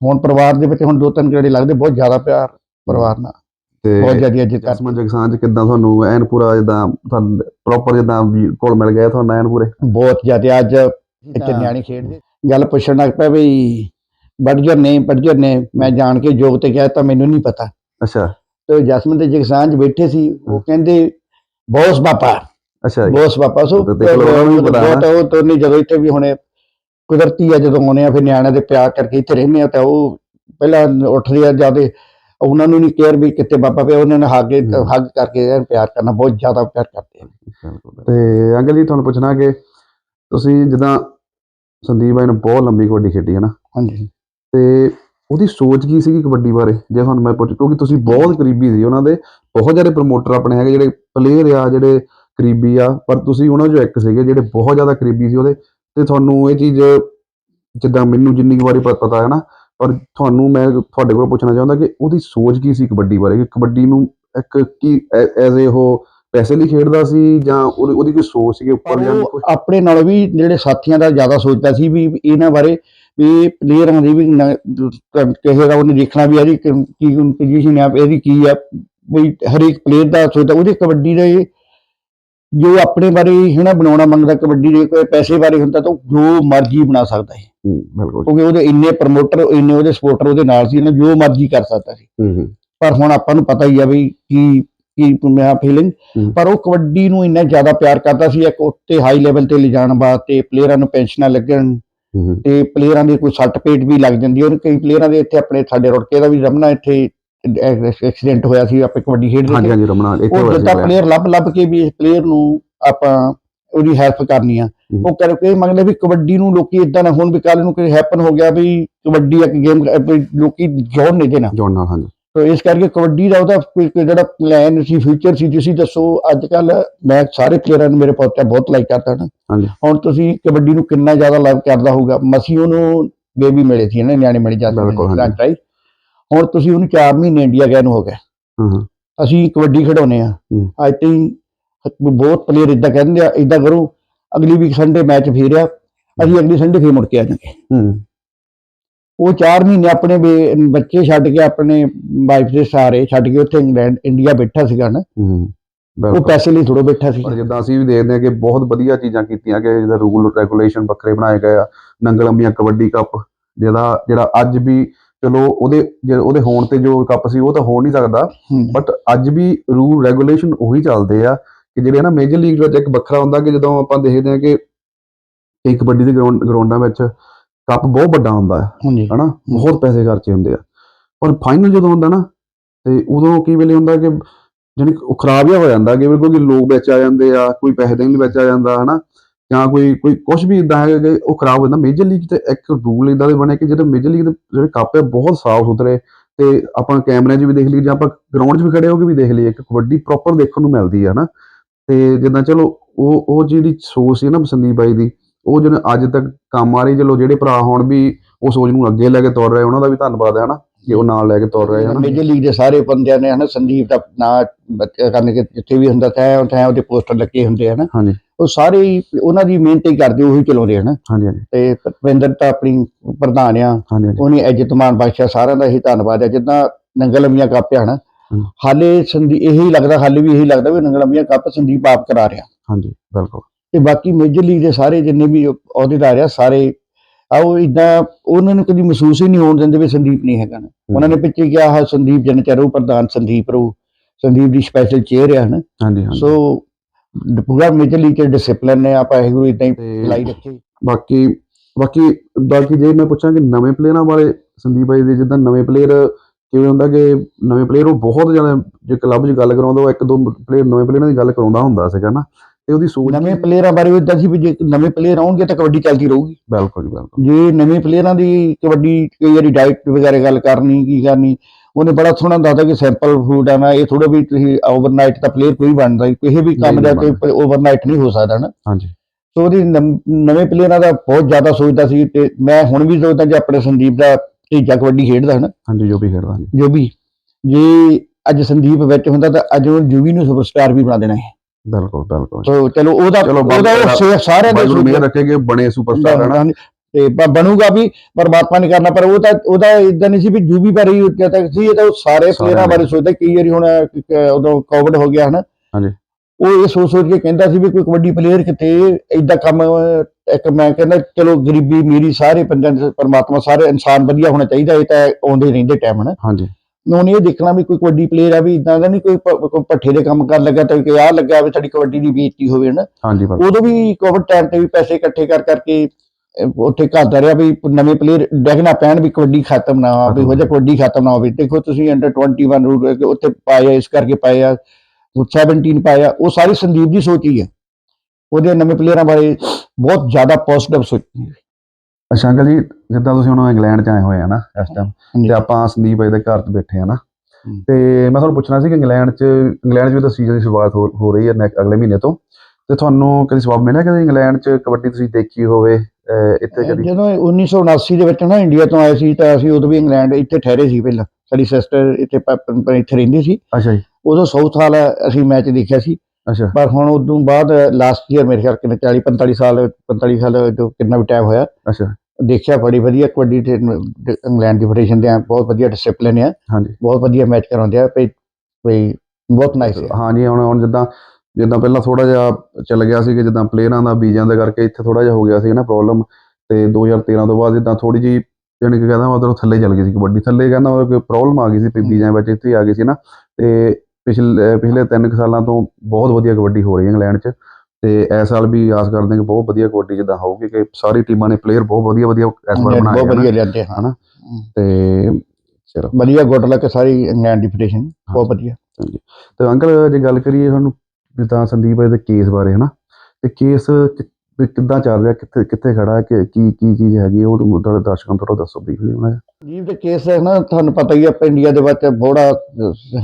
ਹੁਣ ਪਰਿਵਾਰ ਦੇ ਵਿੱਚ ਹੁਣ ਦੋ ਤਿੰਨ ਕਿਹੜੇ ਲੱਗਦੇ ਬਹੁਤ ਜ਼ਿਆਦਾ ਪਿਆਰ ਪਰਿਵਾਰ ਨਾਲ। ਤੇ ਬਹੁਤ ਜ਼ਿਆਦਾ ਇੱਜ਼ਤ ਕਰਦੇ ਜਸਮਨ ਜਗਸਾਂਝ ਕਿੱਦਾਂ ਤੁਹਾਨੂੰ ਐਨ ਪੂਰਾ ਜਿੱਦਾਂ ਤੁਹਾਨੂੰ ਪ੍ਰੋਪਰ ਜਿੱਦਾਂ ਵੀ ਕੋਲ ਮਿਲ ਗਿਆ ਤੁਹਾਨੂੰ ਐਨ ਪੂਰੇ ਬਹੁਤ ਜ਼ਿਆਦਾ ਅੱਜ ਇੱਥੇ ਨਿਆਣੇ ਖੇਡਦੇ। ਗੱਲ ਪੁੱਛਣ ਲੱਗ ਪਿਆ ਵੀ ਨੇਮ ਵਟ ਯੂਰ ਨੇਮ ਮੈਂ ਜਾਣ ਕੇ ਜੋਗ ਤੇ ਕਿਹਾ ਤਾਂ ਮੈਨੂੰ ਨਹੀਂ ਪਤਾ। ਅੱਛਾ। ਤੇ ਜਸਮਨ ਤੇ ਜਗਸਾਂਝ ਬੈਠੇ ਸੀ ਉਹ ਕਹਿੰਦੇ ਬੌਸ ਪਾਪਾ ਅੱਛਾ ਬੌਸ ਪਾਪਾ ਸੋ ਨੂੰ ਉਹ ਤੋਂ ਨਹੀਂ ਜਦੋਂ ਇੱਥੇ ਵੀ ਹੁਣੇ ਕੁਦਰਤੀ ਆ ਜਦੋਂ ਆਉਨੇ ਆ ਫਿਰ ਨਿਆਣਿਆਂ ਦੇ ਪਿਆਰ ਕਰਕੇ ਇੱਥੇ ਰਹਿੰਦੇ ਆ ਤਾਂ ਉਹ ਪਹਿਲਾਂ ਉੱਠਦੇ ਆ ਜਿਆਦੇ ਉਹਨਾਂ ਨੂੰ ਨਹੀਂ ਕੇਅਰ ਵੀ ਕਿਤੇ ਬਾਪਾ ਪਿਆ ਉਹਨਾਂ ਨੇ ਹਾਗੇ। ਹੱਗ ਕਰਕੇ ਪਿਆਰ ਕਰਨਾ ਬਹੁਤ ਜ਼ਿਆਦਾ ਪਿਆਰ ਕਰਦੇ ਆ। ਤੇ ਅੰਕਲ ਜੀ ਤੁਹਾਨੂੰ ਪੁੱਛਣਾ ਕਿ ਤੁਸੀਂ ਜਿੱਦਾਂ ਸੰਦੀਪ ਬਾਈ ਨੇ ਬਹੁਤ ਲੰਬੀ ਕਬੱਡੀ ਖੇਡੀ ਹੈ ਨਾ? ਹਾਂਜੀ। ਤੇ ਉਹਦੀ ਸੋਚ ਕੀ ਸੀਗੀ ਕਬੱਡੀ ਬਾਰੇ? ਜੇ ਤੁਹਾਨੂੰ ਮੈਂ ਪੁੱਛ ਕਿਉਂਕਿ ਤੁਸੀਂ ਬਹੁਤ ਕਰੀਬੀ ਸੀ ਉਹਨਾਂ ਦੇ ਬਹੁਤ ਸਾਰੇ ਪ੍ਰਮੋਟਰ ਆਪਣੇ ਹੈਗੇ ਜਿਹੜੇ ਪਲੇਅਰ ਆ ਜਿਹੜੇ ਕਰੀਬੀ ਆ ਪਰ ਤੁਸੀਂ ਉਹਨਾਂ ਚੋਂ ਇੱਕ ਸੀਗੇ ਜਿਹੜੇ ਬਹੁਤ ਜ਼ਿਆਦਾ ਕਰੀਬੀ ਸੀ ਉਹਦੇ। ਤੇ ਤੁਹਾਨੂੰ ਇਹ ਚੀਜ਼ ਜਿੱਦਾਂ ਮੈਨੂੰ ਜਿੰਨੀ ਕੁ ਵਾਰੀ ਪ- ਪਤਾ ਹੈ ਨਾ ਪਰ ਤੁਹਾਨੂੰ ਮੈਂ ਤੁਹਾਡੇ ਕੋਲ ਪੁੱਛਣਾ ਚਾਹੁੰਦਾ ਕਿ ਉਹਦੀ ਸੋਚ ਕੀ ਸੀ ਕਬੱਡੀ ਬਾਰੇ? ਕਿ ਕਬੱਡੀ ਨੂੰ ਇੱਕ ਕੀ ਐਜ਼ ਏ ਉਹ ਪੈਸੇ ਲਈ ਖੇਡਦਾ ਸੀ ਜਾਂ ਉਹਦੀ ਉਹਦੀ ਕੋਈ ਸੋਚ ਸੀਗੀ ਉੱਪਰ ਪਰ ਜਾਂ ਉਹ ਕੁਛ ਆਪਣੇ ਨਾਲੋਂ ਵੀ ਜਿਹੜੇ ਸਾਥੀਆਂ ਦਾ ਜ਼ਿਆਦਾ ਸੋਚਦਾ ਸੀ ਵੀ ਇਹਨਾਂ ਬਾਰੇ ਵੀ ਪਲੇਅਰਾਂ ਦੀ ਵੀ ਕਿਸੇ ਦਾ ਉਹਨੇ ਦੇਖਣਾ ਵੀ ਇਹਦੀ ਕਿ- ਕੀ ਪੋਜੀਸ਼ਨ ਆ ਇਹਦੀ ਕੀ ਆ ਵੀ ਹਰੇਕ ਪਲੇਅਰ ਦਾ ਸੋਚਦਾ ਉਹਦੇ ਕਬੱਡੀ ਦੇ ਜੋ ਆਪਣੇ ਬਾਰੇ ਹੈਨਾ ਬਣਾਉਣਾ ਮੰਗਦਾ ਕਬੱਡੀ ਦੇ ਕੋਈ ਪੈਸੇ ਬਾਰੇ ਹੁੰਦਾ ਤਾਂ ਜੋ ਮਰਜ਼ੀ ਬਣਾ ਸਕਦਾ ਹੈ ਬਿਲਕੁਲ। ਕਿਉਂਕਿ ਉਹਦੇ ਇੰਨੇ ਪ੍ਰਮੋਟਰ ਇੰਨੇ ਉਹਦੇ ਸਪੋਰਟਰ ਉਹਦੇ ਨਾਲ ਸੀ ਨਾ ਜੋ ਮਰਜ਼ੀ ਕਰ ਸਕਦਾ ਸੀ। ਪਰ ਹੁਣ ਆਪਾਂ ਨੂੰ ਪਤਾ ਹੀ ਆ ਵੀ ਕੀ ਕੀ ਮੈਂ ਫੀਲਿੰਗ। ਪਰ ਉਹ ਕਬੱਡੀ ਨੂੰ ਇੰਨਾ ਜ਼ਿਆਦਾ ਪਿਆਰ ਕਰਦਾ ਸੀ ਇੱਕ ਉੱਤੇ ਹਾਈ ਲੈਵਲ ਤੇ ਲਿਜਾਣ ਵਾਸਤੇ ਪਲੇਅਰਾਂ ਨੂੰ ਪੈਨਸ਼ਨਾਂ ਲੱਗਣ ਤੇ ਪਲੇਅਰਾਂ ਦੇ ਕੋਈ ਸੱਟ ਪੇਟ ਵੀ ਲੱਗ ਜਾਂਦੀ ਉਹਨੂੰ ਕਈ ਪਲੇਅਰਾਂ ਦੇ ਇੱਥੇ ਆਪਣੇ ਸਾਡੇ ਰੁੜਕੇ ਦਾ ਵੀ ਰਮਨਾ ਇੱਥੇ ਐਕਸੀਡੈਂਟ ਹੋਇਆ ਸੀ ਆਪੇ ਕਬੱਡੀ ਖੇਡਦੇ ਹਾਂਜੀ ਹਾਂਜੀ ਰਮਣਾ ਇੱਥੇ ਉਹ ਜਿੱਦਾਂ ਪਲੇਅਰ ਲੱਭ ਲੱਭ ਕੇ ਵੀ ਇਸ ਪਲੇਅਰ ਨੂੰ ਆਪਾਂ ਉਹਦੀ ਹੈਲਪ ਕਰਨੀ ਆ। ਉਹ ਕਰਕੇ ਮੰਗਦੇ ਵੀ ਕਬੱਡੀ ਨੂੰ ਲੋਕੀ ਇਦਾਂ ਨਾ ਹੁਣ ਵੀ ਕੱਲ ਨੂੰ ਕੋਈ ਹੈਪਨ ਹੋ ਗਿਆ ਵੀ ਕਬੱਡੀ ਇੱਕ ਗੇਮ ਲੋਕੀ ਜੋੜ ਨਹੀਂ ਦੇਣਾ। ਜੋਨ ਨਾਲ ਹਾਂਜੀ। ਤੇ ਇਸ ਕਰਕੇ ਕਬੱਡੀ ਦਾ ਉਹਦਾ ਜਿਹੜਾ ਪਲਾਨ ਸੀ ਫਿਊਚਰ ਸੀ ਤੁਸੀਂ ਦੱਸੋ ਅੱਜ ਕੱਲ ਮੈਂ ਸਾਰੇ ਪਲੇਅਰਾਂ ਨੂੰ ਮੇਰੇ ਪੋਤੇ ਬਹੁਤ ਲਾਈਕ ਕਰਦਾ ਨਾ। ਹਾਂਜੀ। ਹੁਣ ਤੁਸੀਂ ਕਬੱਡੀ ਨੂੰ ਕਿੰਨਾ ਜ਼ਿਆਦਾ ਲਵ ਕਰਦਾ ਹੋਊਗਾ। ਮਸੀ ਉਹਨੂੰ ਬੇਬੀ ਮਿਲੇ ਸੀ ਨਾ ਨਿਆਣੇ ਮਿਲ ਜਾਂਦੇ ਹਾਂਜੀ। ਫਰੈਂਚਾਈਜ਼ ਹੁਣ ਤੁਸੀਂ ਉਹਨੂੰ 4 ਮਹੀਨੇ ਇੰਡੀਆ ਗਿਆ ਨੂੰ ਹੋ ਗਿਆ। ਅਸੀਂ ਕਬੱਡੀ ਖਿਡਾਉਨੇ ਆ। ਆਈ ਥਿੰਕ ਬਹੁਤ ਪਲੇਅਰ ਇਦਾਂ ਕਹਿੰਦੇ ਆ ਇਦਾਂ ਕਰੋ ਅਗਲੀ ਵੀਕ ਸੰਡੇ ਮੈਚ ਫੇਰਿਆ ਅਸੀਂ ਅਗਲੀ ਸੰਡੇ ਫੇਰ ਮੁੜ ਕੇ ਆ ਜਾਵਾਂਗੇ ਹੂੰ। ਉਹ 4 ਮਹੀਨੇ ਆਪਣੇ ਬੱਚੇ ਛੱਡ ਕੇ ਆਪਣੇ ਵਾਈਫ ਦੇ ਸਾਰੇ ਛੱਡ ਕੇ ਉੱਥੇ ਇੰਗਲੈਂਡ ਇੰਡੀਆ ਬੈਠਾ ਸੀਗਾ ਨਾ। ਉਹ ਪੈਸੇ ਲਈ ਥੋੜੋ ਬੈਠਾ ਸੀ। ਜਿੱਦਾਂ ਅਸੀਂ ਵੀ ਦੇਖਦੇ ਹਾਂ ਕਿ ਬਹੁਤ ਵਧੀਆ ਚੀਜ਼ਾਂ ਕੀਤੀਆਂ ਕਿ ਜਿਹਦਾ ਰੂਲ ਰੈਗੂਲੇਸ਼ਨ ਵੱਖਰੇ ਬਣਾਏ ਗਏ ਆ ਨੰਗਲ ਕਬੱਡੀ ਕੱਪ ਜਿਹਦਾ ਜਿਹੜਾ ਅੱਜ ਵੀ ਚਲੋ ਉਹਦੇ ਉਹਦੇ ਹੋਣ ਤੇ ਜੋ ਕੱਪ ਸੀ ਉਹ ਤਾਂ ਹੋ ਨਹੀਂ ਸਕਦਾ। ਬਟ ਅੱਜ ਵੀ ਰੂਲ ਰੈਗੂਲੇਸ਼ਨ ਉਹੀ ਚੱਲਦੇ ਆ ਕਿ ਜਿਹੜੇ ਨਾ ਮੇਜਰ ਲੀਗ ਵਿੱਚ ਇੱਕ ਵੱਖਰਾ ਹੁੰਦਾ ਕਿ ਜਦੋਂ ਆਪਾਂ ਦੇਖਦੇ ਹਾਂ ਕਿ ਇੱਕ ਕਬੱਡੀ ਦੇ ਗਰਾਊਂਡਾਂ ਵਿੱਚ ਕੱਪ ਬਹੁਤ ਵੱਡਾ ਹੁੰਦਾ ਹੈ ਹਨਾ? ਬਹੁਤ ਪੈਸੇ ਖਰਚੇ ਹੁੰਦੇ ਆ। ਪਰ ਫਾਈਨਲ ਜਦੋਂ ਹੁੰਦਾ ਨਾ ਤੇ ਉਦੋਂ ਕੀ ਵੇਲੇ ਹੁੰਦਾ ਕਿ ਕਿ ਉਹ ਖਰਾਬ ਜਿਹਾ ਹੋ ਜਾਂਦਾ ਕਿ ਕਿਉਂਕਿ ਲੋਕ ਵਿੱਚ ਆ ਜਾਂਦੇ ਆ ਕੋਈ ਪੈਸੇ ਦੇਣ ਲਈ ਵਿੱਚ ਆ ਜਾਂਦਾ ਹਨਾ? ਜਾਂ ਕੋਈ ਕੋਈ ਕੁਝ ਵੀ ਇਦਾਂ ਹੈ ਕਿ ਉਹ ਖਰਾਬ ਹੋ ਜਾਂਦਾ। ਮੇਜਰ ਲੀਗ ਤੇ ਇੱਕ ਰੂਲ ਇਦਾਂ ਦੇ ਬਣੇ ਕਿ ਜਿਹੜੇ ਮੇਜਰ ਲੀਗ ਦੇ ਜਿਹੜੇ ਕੱਪ ਆ ਬਹੁਤ ਸਾਫ਼ ਸੁਥਰੇ ਤੇ ਆਪਾਂ ਕੈਮਰਿਆਂ 'ਚ ਵੀ ਦੇਖ ਲਈ ਜਾਂ ਆਪਾਂ ਗਰਾਊਂਡ 'ਚ ਵੀ ਖੜੇ ਹੋ ਕੇ ਵੀ ਦੇਖ ਲਈਏ ਕਿ ਕਬੱਡੀ ਪ੍ਰੋਪਰ ਦੇਖਣ ਨੂੰ ਮਿਲਦੀ ਆ ਹਨਾ? ਤੇ ਜਿੱਦਾਂ ਚਲੋ ਉਹ ਉਹ ਜਿਹੜੀ ਸੋਚ ਸੀ ਨਾ ਸੰਦੀਪ ਬਾਈ ਦੀ ਉਹ ਜਿਹਨੇ ਅੱਜ ਤੱਕ ਕੰਮ ਆ ਰਹੀ ਚਲੋ ਜਿਹੜੇ ਭਰਾ ਹੁਣ ਵੀ ਉਹ ਸੋਚ ਨੂੰ ਅੱਗੇ ਲੈ ਕੇ ਤੁਰ ਰਹੇ ਉਹਨਾਂ ਦਾ ਵੀ ਧੰਨਵਾਦ ਹੈ ਹਨਾ ਕਿ ਉਹ ਨਾਲ ਲੈ ਕੇ ਤੁਰ ਰਹੇ ਹਨ। ਮੇਜਰ ਲੀਗ ਦੇ ਸਾਰੇ ਬੰਦਿਆਂ ਨੇ ਹਨਾ ਸੰਦੀਪ ਦਾ ਨਾਂ ਕਰਨ ਕੇ ਜਿੱਥੇ ਵੀ ਹੁੰਦਾ ਤਾਂ ਉੱਥੇ ਉਹਦੇ ਪੋਸਟਰ ਲੱਗੇ ਹੁੰਦੇ ਹਨ। ਹਾਂਜੀ। ਉਹ ਸਾਰੇ ਹੀ ਉਹਨਾਂ ਦੀ ਮਿਹਨਤ ਹੀ ਕਰਦੇ ਉਹੀ ਚਲਾਉਂਦੇ ਹਨ। ਹਾਂਜੀ ਹਾਂਜੀ। ਤੇ ਭਵਿੰਦਰ ਤਾਂ ਆਪਣੀ ਪ੍ਰਧਾਨ ਆ। ਉਹਨੇ ਇੱਜ਼ਤਮਾਨ ਬਖਸ਼ਿਆ ਸਾਰਿਆਂ ਦਾ ਹੀ ਧੰਨਵਾਦ ਹੈ ਜਿੱਦਾਂ ਨੰਗਲ ਅੰਬੀਆਂ ਕੱਪ ਆ ਨਾ ਹਮ। ਹਾਲੇ ਸੰਦੀ ਇਹੀ ਲੱਗਦਾ ਹਾਲੇ ਵੀ ਇਹੀ ਲੱਗਦਾ ਵੀ ਨੰਗਲ ਅੰਬੀਆਂ ਕੱਪ ਸੰਦੀਪ ਆਪ ਕਰਾ ਰਿਹਾ। ਹਾਂਜੀ ਬਿਲਕੁਲ। ਤੇ ਬਾਕੀ ਮੇਜਰ ਲੀਗ ਦੇ ਸਾਰੇ ਜਿੰਨੇ ਵੀ ਅਹੁਦੇਦਾਰ ਆ ਸਾਰੇ ਆ ਉਹ ਇਦਾਂ ਉਹਨਾਂ ਨੂੰ ਕਦੀ ਮਹਿਸੂਸ ਹੀ ਨਹੀਂ ਹੋਣ ਦਿੰਦੇ ਵੀ ਸੰਦੀਪ ਨਹੀਂ ਹੈਗਾ ਨਾ। ਉਹਨਾਂ ਨੇ ਪਿੱਛੇ ਕਿਹਾ ਹਾਂ ਸੰਦੀਪ ਜਨਚਰੂ ਪ੍ਰਧਾਨ ਸੰਦੀਪ ਰੂ ਸੰਦੀਪ ਦੀ ਸਪੈਸ਼ਲ ਚੇਅਰ ਆ ਨਾ ਹਾਂਜੀ ਹਾਂਜੀ। ਸੋ ਪੂਰਾ ਮੇਜਰ ਲੀਗ ਚ ਡਿਸਪਲਿਨ ਨੇ ਆਪਾਂ ਇਹੋ ਇਦਾਂ ਹੀ ਲਾਈ ਰੱਖੀ। ਬਾਕੀ ਬਾਕੀ ਬਾਕੀ ਜੇ ਮੈਂ ਪੁੱਛਾਂ ਕਿ ਨਵੇਂ ਪਲੇਅਰਾਂ ਬਾਰੇ ਸੰਦੀਪ ਬਾਈ ਦੇ ਜਿੱਦਾਂ ਨਵੇਂ ਪਲੇਅਰ ਕਿਵੇਂ ਹੁੰਦਾ ਕਿ ਨਵੇਂ ਪਲੇਅਰ ਉਹ ਬਹੁਤ ਜ਼ਿਆਦਾ ਜੇ ਕਲੱਬ 'ਚ ਗੱਲ ਕਰਾਉਂਦਾ ਉਹ ਇੱਕ ਦੋ ਪਲੇਅਰ ਨਵੇਂ ਪਲੇਅਰਾਂ ਦੀ ਗੱਲ ਕਰਾਉਂਦਾ ਹੁੰਦਾ ਸੀਗਾ ਨਾ। ਤੇ ਉਹਦੀ ਸੋਚ ਨਵੇਂ ਪਲੇਅਰਾਂ ਬਾਰੇ ਇਦਾਂ ਸੀ ਵੀ ਜੇ ਨਵੇਂ ਪਲੇਅਰ ਆਉਣਗੇ ਤਾਂ ਕਬੱਡੀ ਚੱਲਦੀ ਰਹੂਗੀ। ਬਿਲਕੁਲ ਜੀ ਬਿਲਕੁਲ। ਜੇ ਨਵੇਂ ਪਲੇਅਰਾਂ ਦੀ ਕਬੱਡੀ ਕਈ ਵਾਰੀ ਡਾਈਟ ਵਗੈਰਾ ਗੱਲ ਕਰਨੀ ਕੀ ਕਰਨੀ ਉਹਨੇ ਬੜਾ ਸੋਹਣਾ ਦੱਸਦਾ ਕਿ ਸਿੰਪਲ ਫੂਡ ਆ ਨਾ ਇਹ ਥੋੜਾ ਵੀ ਤੁਸੀਂ ਓਵਰਨਾਈਟ ਦਾ ਪਲੇਅਰ ਕੋਈ ਬਣਦਾ ਹੀ, ਕਿਸੇ ਵੀ ਕੰਮ ਦਾ ਕੋਈ ਓਵਰਨਾਈਟ ਨਹੀਂ ਹੋ ਸਕਦਾ ਨਾ। ਹਾਂਜੀ। ਸੋ ਉਹਦੀ ਨਵੇਂ ਪਲੇਅਰਾਂ ਦਾ ਬਹੁਤ ਜ਼ਿਆਦਾ ਸੋਚਦਾ ਸੀ ਤੇ ਮੈਂ ਹੁਣ ਵੀ ਸੋਚਦਾ ਜੇ ਆਪਣੇ ਸੰਦੀਪ ਦਾ ਤੀਜਾ ਕਬੱਡੀ ਖੇਡਦਾ ਹੈ ਨਾ। ਹਾਂਜੀ ਜੋ ਵੀ ਖੇਡਦਾ ਜੋ ਵੀ। ਜੇ ਅੱਜ ਸੰਦੀਪ ਵਿੱਚ ਹੁੰਦਾ ਤਾਂ ਅੱਜ ਉਹ ਜੂਵੀ ਨੂੰ ਸੁਪਰਸਟਾਰ ਵੀ ਬਣਾ ਦੇਣਾ ਹੈ। ਬਿਲਕੁਲ ਬਿਲਕੁਲ। ਸੋ ਚਲੋ ਉਹਦਾ ਚਲੋ ਉਹਦਾ ਉਹ ਸੇ- ਸਾਰਿਆਂ ਦੇ ਬਾਈ ਨੂੰ ਸੋਚ- ਮਿਹਰ ਰੱਖੇ ਕਿ ਬਣੇ ਸੁਪਰਸਟਾਰ ਹੈ ਨਾ ਤੇ ਬ- ਬਣੂਗਾ ਵੀ ਪਰਮਾਤਮਾ ਨੇ ਕਰਨਾ ਪਰ ਉਹ ਤਾਂ ਉਹਦਾ ਇਦਾਂ ਨਹੀਂ ਸੀ ਵੀ ਜੂਬੀ ਬਾਰੇ ਹੀ ਉੱਚਾ ਤੱਕ ਸੀ ਇਹ ਤਾਂ ਉਹ ਸਾਰੇ ਪਲੇਅਰਾਂ ਬਾਰੇ। ਸੋਚਦਾ ਕਈ ਵਾਰੀ ਹੁਣ ਇੱਕ- ਉਦੋਂ ਕੋਵਿਡ ਹੋ ਗਿਆ ਹਨਾ? ਹਾਂਜੀ। ਉਹ ਇਹ ਸੋਚ ਸੋਚ ਕੇ ਕਹਿੰਦਾ ਸੀ ਵੀ ਕੋਈ ਕਬੱਡੀ ਪਲੇਅਰ ਕਿਤੇ ਇਦਾਂ ਕੰਮ ਇੱਕ ਮੈਂ ਕਹਿੰਦਾ ਚਲੋ ਗਰੀਬੀ ਮੇਰੀ ਸਾਰੇ ਬੰਦਿਆਂ ਦੇ ਪਰਮਾਤਮਾ ਸਾਰੇ ਇਨਸਾਨ ਵਧੀਆ ਹੋਣਾ ਚਾਹੀਦਾ ਇਹ ਤਾਂ ਆਉਂਦੇ ਰਹਿੰਦੇ ਟਾਈਮ ਹਨਾ? ਹਾਂਜੀ। ਉਹਨੇ ਇਹ ਦੇਖਣਾ ਵੀ ਕੋਈ ਕਬੱਡੀ ਪਲੇਅਰ ਆ ਵੀ ਇਦਾਂ ਦਾ ਨਹੀਂ ਕੋਈ ਪ- ਕੋਈ ਭੱਠੇ ਦੇ ਕੰਮ ਕਰਨ ਲੱਗਾ ਤਾਂ ਕਿ ਆਹ ਲੱਗਾ ਵੀ ਸਾਡੀ ਕਬੱਡੀ ਦੀ ਬੇਇੱਜ਼ਤੀ ਹੋਵੇ ਹਨਾ। ਹਾਂਜੀ ਬਿਲਕੁਲ ਉਦੋਂ ਵੀ ਕੋਵਿਡ ਟਾਈਮ ਤੇ ਵੀ ਪੈਸੇ ਇਕੱਠੇ ਕਰ ਕਰਕੇ ਅਹ, ਉੱਥੇ ਘਾਦਾ ਰਿਹਾ ਵੀ ਨਵੇਂ ਪਲੇਅਰ ਡੈਗਨਾ ਪੈਣ ਵੀ ਕਬੱਡੀ ਖਤਮ ਨਾ ਹੋਵੇ ਖਤਮ। ਹੋ ਜਾ ਕਬੱਡੀ ਖਤਮ ਨਾ ਹੋਵੇ। ਦੇਖੋ ਤੁਸੀਂ ਅੰਡਰ 21 ਰੂਲ ਉੱਥੇ ਪਾਇਆ ਇਸ ਕਰਕੇ ਪਾਇਆ 17 ਪਾਇਆ ਉਹ ਸਾਰੀ ਸੰਦੀਪ ਦੀ ਸੋਚ ਹੀ ਹੈ ਉਹਦੇ ਨਵੇਂ ਪਲੇਅਰਾਂ ਬਾਰੇ ਬਹੁਤ ਜ਼ਿਆਦਾ ਪੋਜ਼ਿਟਿਵ ਸੋਚੀ ਅੱਛਾ ਅੰਕਲ ਜੀ ਜਿੱਦਾਂ ਤੁਸੀਂ ਹੁਣ ਇੰਗਲੈਂਡ 'ਚ ਆਏ ਹੋਏ ਆ ਨਾ ਇਸ ਟਾਈਮ। ਤੇ ਆਪਾਂ ਸੰਦੀਪ ਬਾਈ ਦੇ ਘਰ 'ਚ ਬੈਠੇ ਆ ਨਾ। ਤੇ ਮੈਂ ਤੁਹਾਨੂੰ ਪੁੱਛਣਾ ਸੀ ਕਿ ਇੰਗਲੈਂਡ 'ਚ ਇੰਗਲੈਂਡ 'ਚ ਵੀ ਤਾਂ ਸੀਜ਼ਨ ਦੀ ਸ਼ੁਰੂਆਤ ਹੋ ਹੋ ਰਹੀ ਹੈ ਨੈਕ- ਅਗਲੇ ਮਹੀਨੇ ਤੋਂ। ਤੇ ਤੁਹਾਨੂੰ ਕਦੀ ਸਬਬ ਮਿਲਿਆ ਕਿ ਇੰਗਲੈਂਡ 'ਚ ਕਬੱਡੀ ਤੁਸੀਂ ਦੇਖੀ ਹੋਵੇ ਅਹ ਇੱਥੇ ਕਦੀ? ਜਦੋਂ 1979 ਦੇ ਵਿੱਚ ਨਾ ਇੰਡੀਆ ਤੋਂ ਆਏ ਸੀ ਤਾਂ ਅਸੀਂ ਉਦੋਂ ਵੀ ਇੰਗਲੈਂਡ ਇੱਥੇ ਠਹਿਰੇ ਸੀ ਪਹਿਲਾਂ। ਸਾਡੀ ਸਿਸਟਰ ਇੱਥੇ ਪ- ਪ- ਇੱਥੇ ਰਹਿੰਦੀ ਸੀ। ਅੱਛਾ ਜੀ। ਉਦੋਂ ਸਾਊਥ ਹਾਲ ਅਸੀਂ ਮੈਚ ਦੇਖਿਆ ਸੀ। ਅੱਛਾ। ਪਰ ਹੁਣ ਉਦੋਂ ਬਾਅਦ ਲਾਸਟ ਈਅਰ ਮੇਰੇ ਖਿਆਲ ਕਿੰਨੇ 40 45 ਸਾਲ 45 ਸਾਲ ਜੋ ਕਿੰਨਾ ਵੀ ਟਾਈਮ ਹੋਇਆ। ਅੱਛਾ। ਦੇਖਿਆ ਬੜੀ ਵਧੀਆ ਕਬੱਡੀ ਇੰਗਲੈਂਡ ਦੀ ਫੈਡਰੇਸ਼ਨ ਦੇ ਆ ਬਹੁਤ ਵਧੀਆ ਡਿਸਪਲਿਨ ਆ। ਹਾਂਜੀ। ਬਹੁਤ ਵਧੀਆ ਮੈਚ ਕਰਾਉਂਦੇ ਆ ਭਈ ਭਈ ਬਹੁਤ ਨਾਈਸ ਹਾਂਜੀ ਹੁਣ ਹੁਣ ਜਿੱਦਾਂ ਜਿੱਦਾਂ ਪਹਿਲਾਂ ਥੋੜਾ ਜਿਹਾ ਚੱਲ ਗਿਆ ਸੀ ਕਿ ਜਿੱਦਾਂ ਪਲੇਅਰਾਂ ਦਾ ਵੀਜ਼ਿਆਂ ਦੇ ਕਰਕੇ ਇੱਥੇ ਥੋੜਾ ਜਿਹਾ ਹੋ ਗਿਆ ਸੀ ਨਾ ਪ੍ਰੋਬਲਮ ਤੇ 2013 ਤੋਂ ਬਾਅਦ ਜਿੱਦਾਂ ਥੋੜੀ ਜੀ ਜਾਣੀ ਕਿ ਕਹਿੰਦਾ ਮਤਲਬ ਥੱਲੇ ਚੱਲ ਗਈ ਸੀ ਕਬੱਡੀ। ਥੱਲੇ ਕਹਿੰਦਾ ਮਤਲਬ ਕਿ ਪ੍ਰੋਬਲਮ ਆ ਗਈ ਸੀ ਵੀਜ਼ਿਆਂ ਵਿੱਚ ਇੱਥੇ ਆ ਗਈ ਸੀ ਨਾ। ਤੇ ਪਿਛਲੇ ਪਿਛਲੇ 3 ਸਾਲਾਂ ਤੋਂ ਬਹੁਤ ਵਧੀਆ ਕਬੱਡੀ ਹੋ ਰਹੀ ਹੈ ਇੰਗਲੈਂਡ 'ਚ ਤੇ ਇਸ ਸਾਲ ਵੀ ਆਸ ਕਰਦੇ ਹਾਂ ਕਿ ਬਹੁਤ ਵਧੀਆ ਕਬੱਡੀ ਜਿੱਦਾਂ ਹੋਊਗੀ ਕਿ ਸਾਰੀ ਟੀਮਾਂ ਨੇ ਪਲੇਅਰ ਬਹੁਤ ਵਧੀਆ ਵਧੀਆ ਇਸ ਵਾਰ ਬਣਾਏ ਬਹੁਤ। ਵਧੀਆ ਲਿਆਂਦੇ ਹਾਂ ਹਨਾ? ਤੇ ਚਲੋ। ਵਧੀਆ ਗੁੱਡ ਲੱਕ ਸਾਰੀ ਇੰਗਲੈਂਡ ਦੀ ਫੈਡਰੇਸ਼ਨ ਬਹੁਤ ਵਧੀਆ। ਤੇ ਅੰਕਲ ਜੇ ਗੱਲ ਕਰੀਏ ਤੁਹਾਨੂੰ ਜਿੱਦਾਂ ਸੰਦੀਪ ਦੇ ਕੇਸ ਬਾਰੇ ਹਨਾ? ਤੇ ਕੇਸ ਕਿੱਦਾਂ ਚੱਲ ਰਿਹਾ ਕਿੱਥੇ ਕਿੱਥੇ ਖੜਾ ਹੈ ਕਿ ਕੀ ਕੀ ਚੀਜ਼ ਹੈਗੀ ਹੈ, ਉਹ ਤੁਹਾਡੇ ਦਰਸ਼ਕਾਂ ਤੋਂ ਥੋੜ੍ਹਾ ਦੱਸੋ ਬਰੀਫਲੀ ਉਹਨਾਂ ਜੀ ਦੇ ਕੇਸ ਹੈ ਨਾ ਤੁਹਾਨੂੰ ਪਤਾ ਹੀ ਹੈ ਇੰਡੀਆ ਦੇ ਵਿੱਚ ਬੜਾ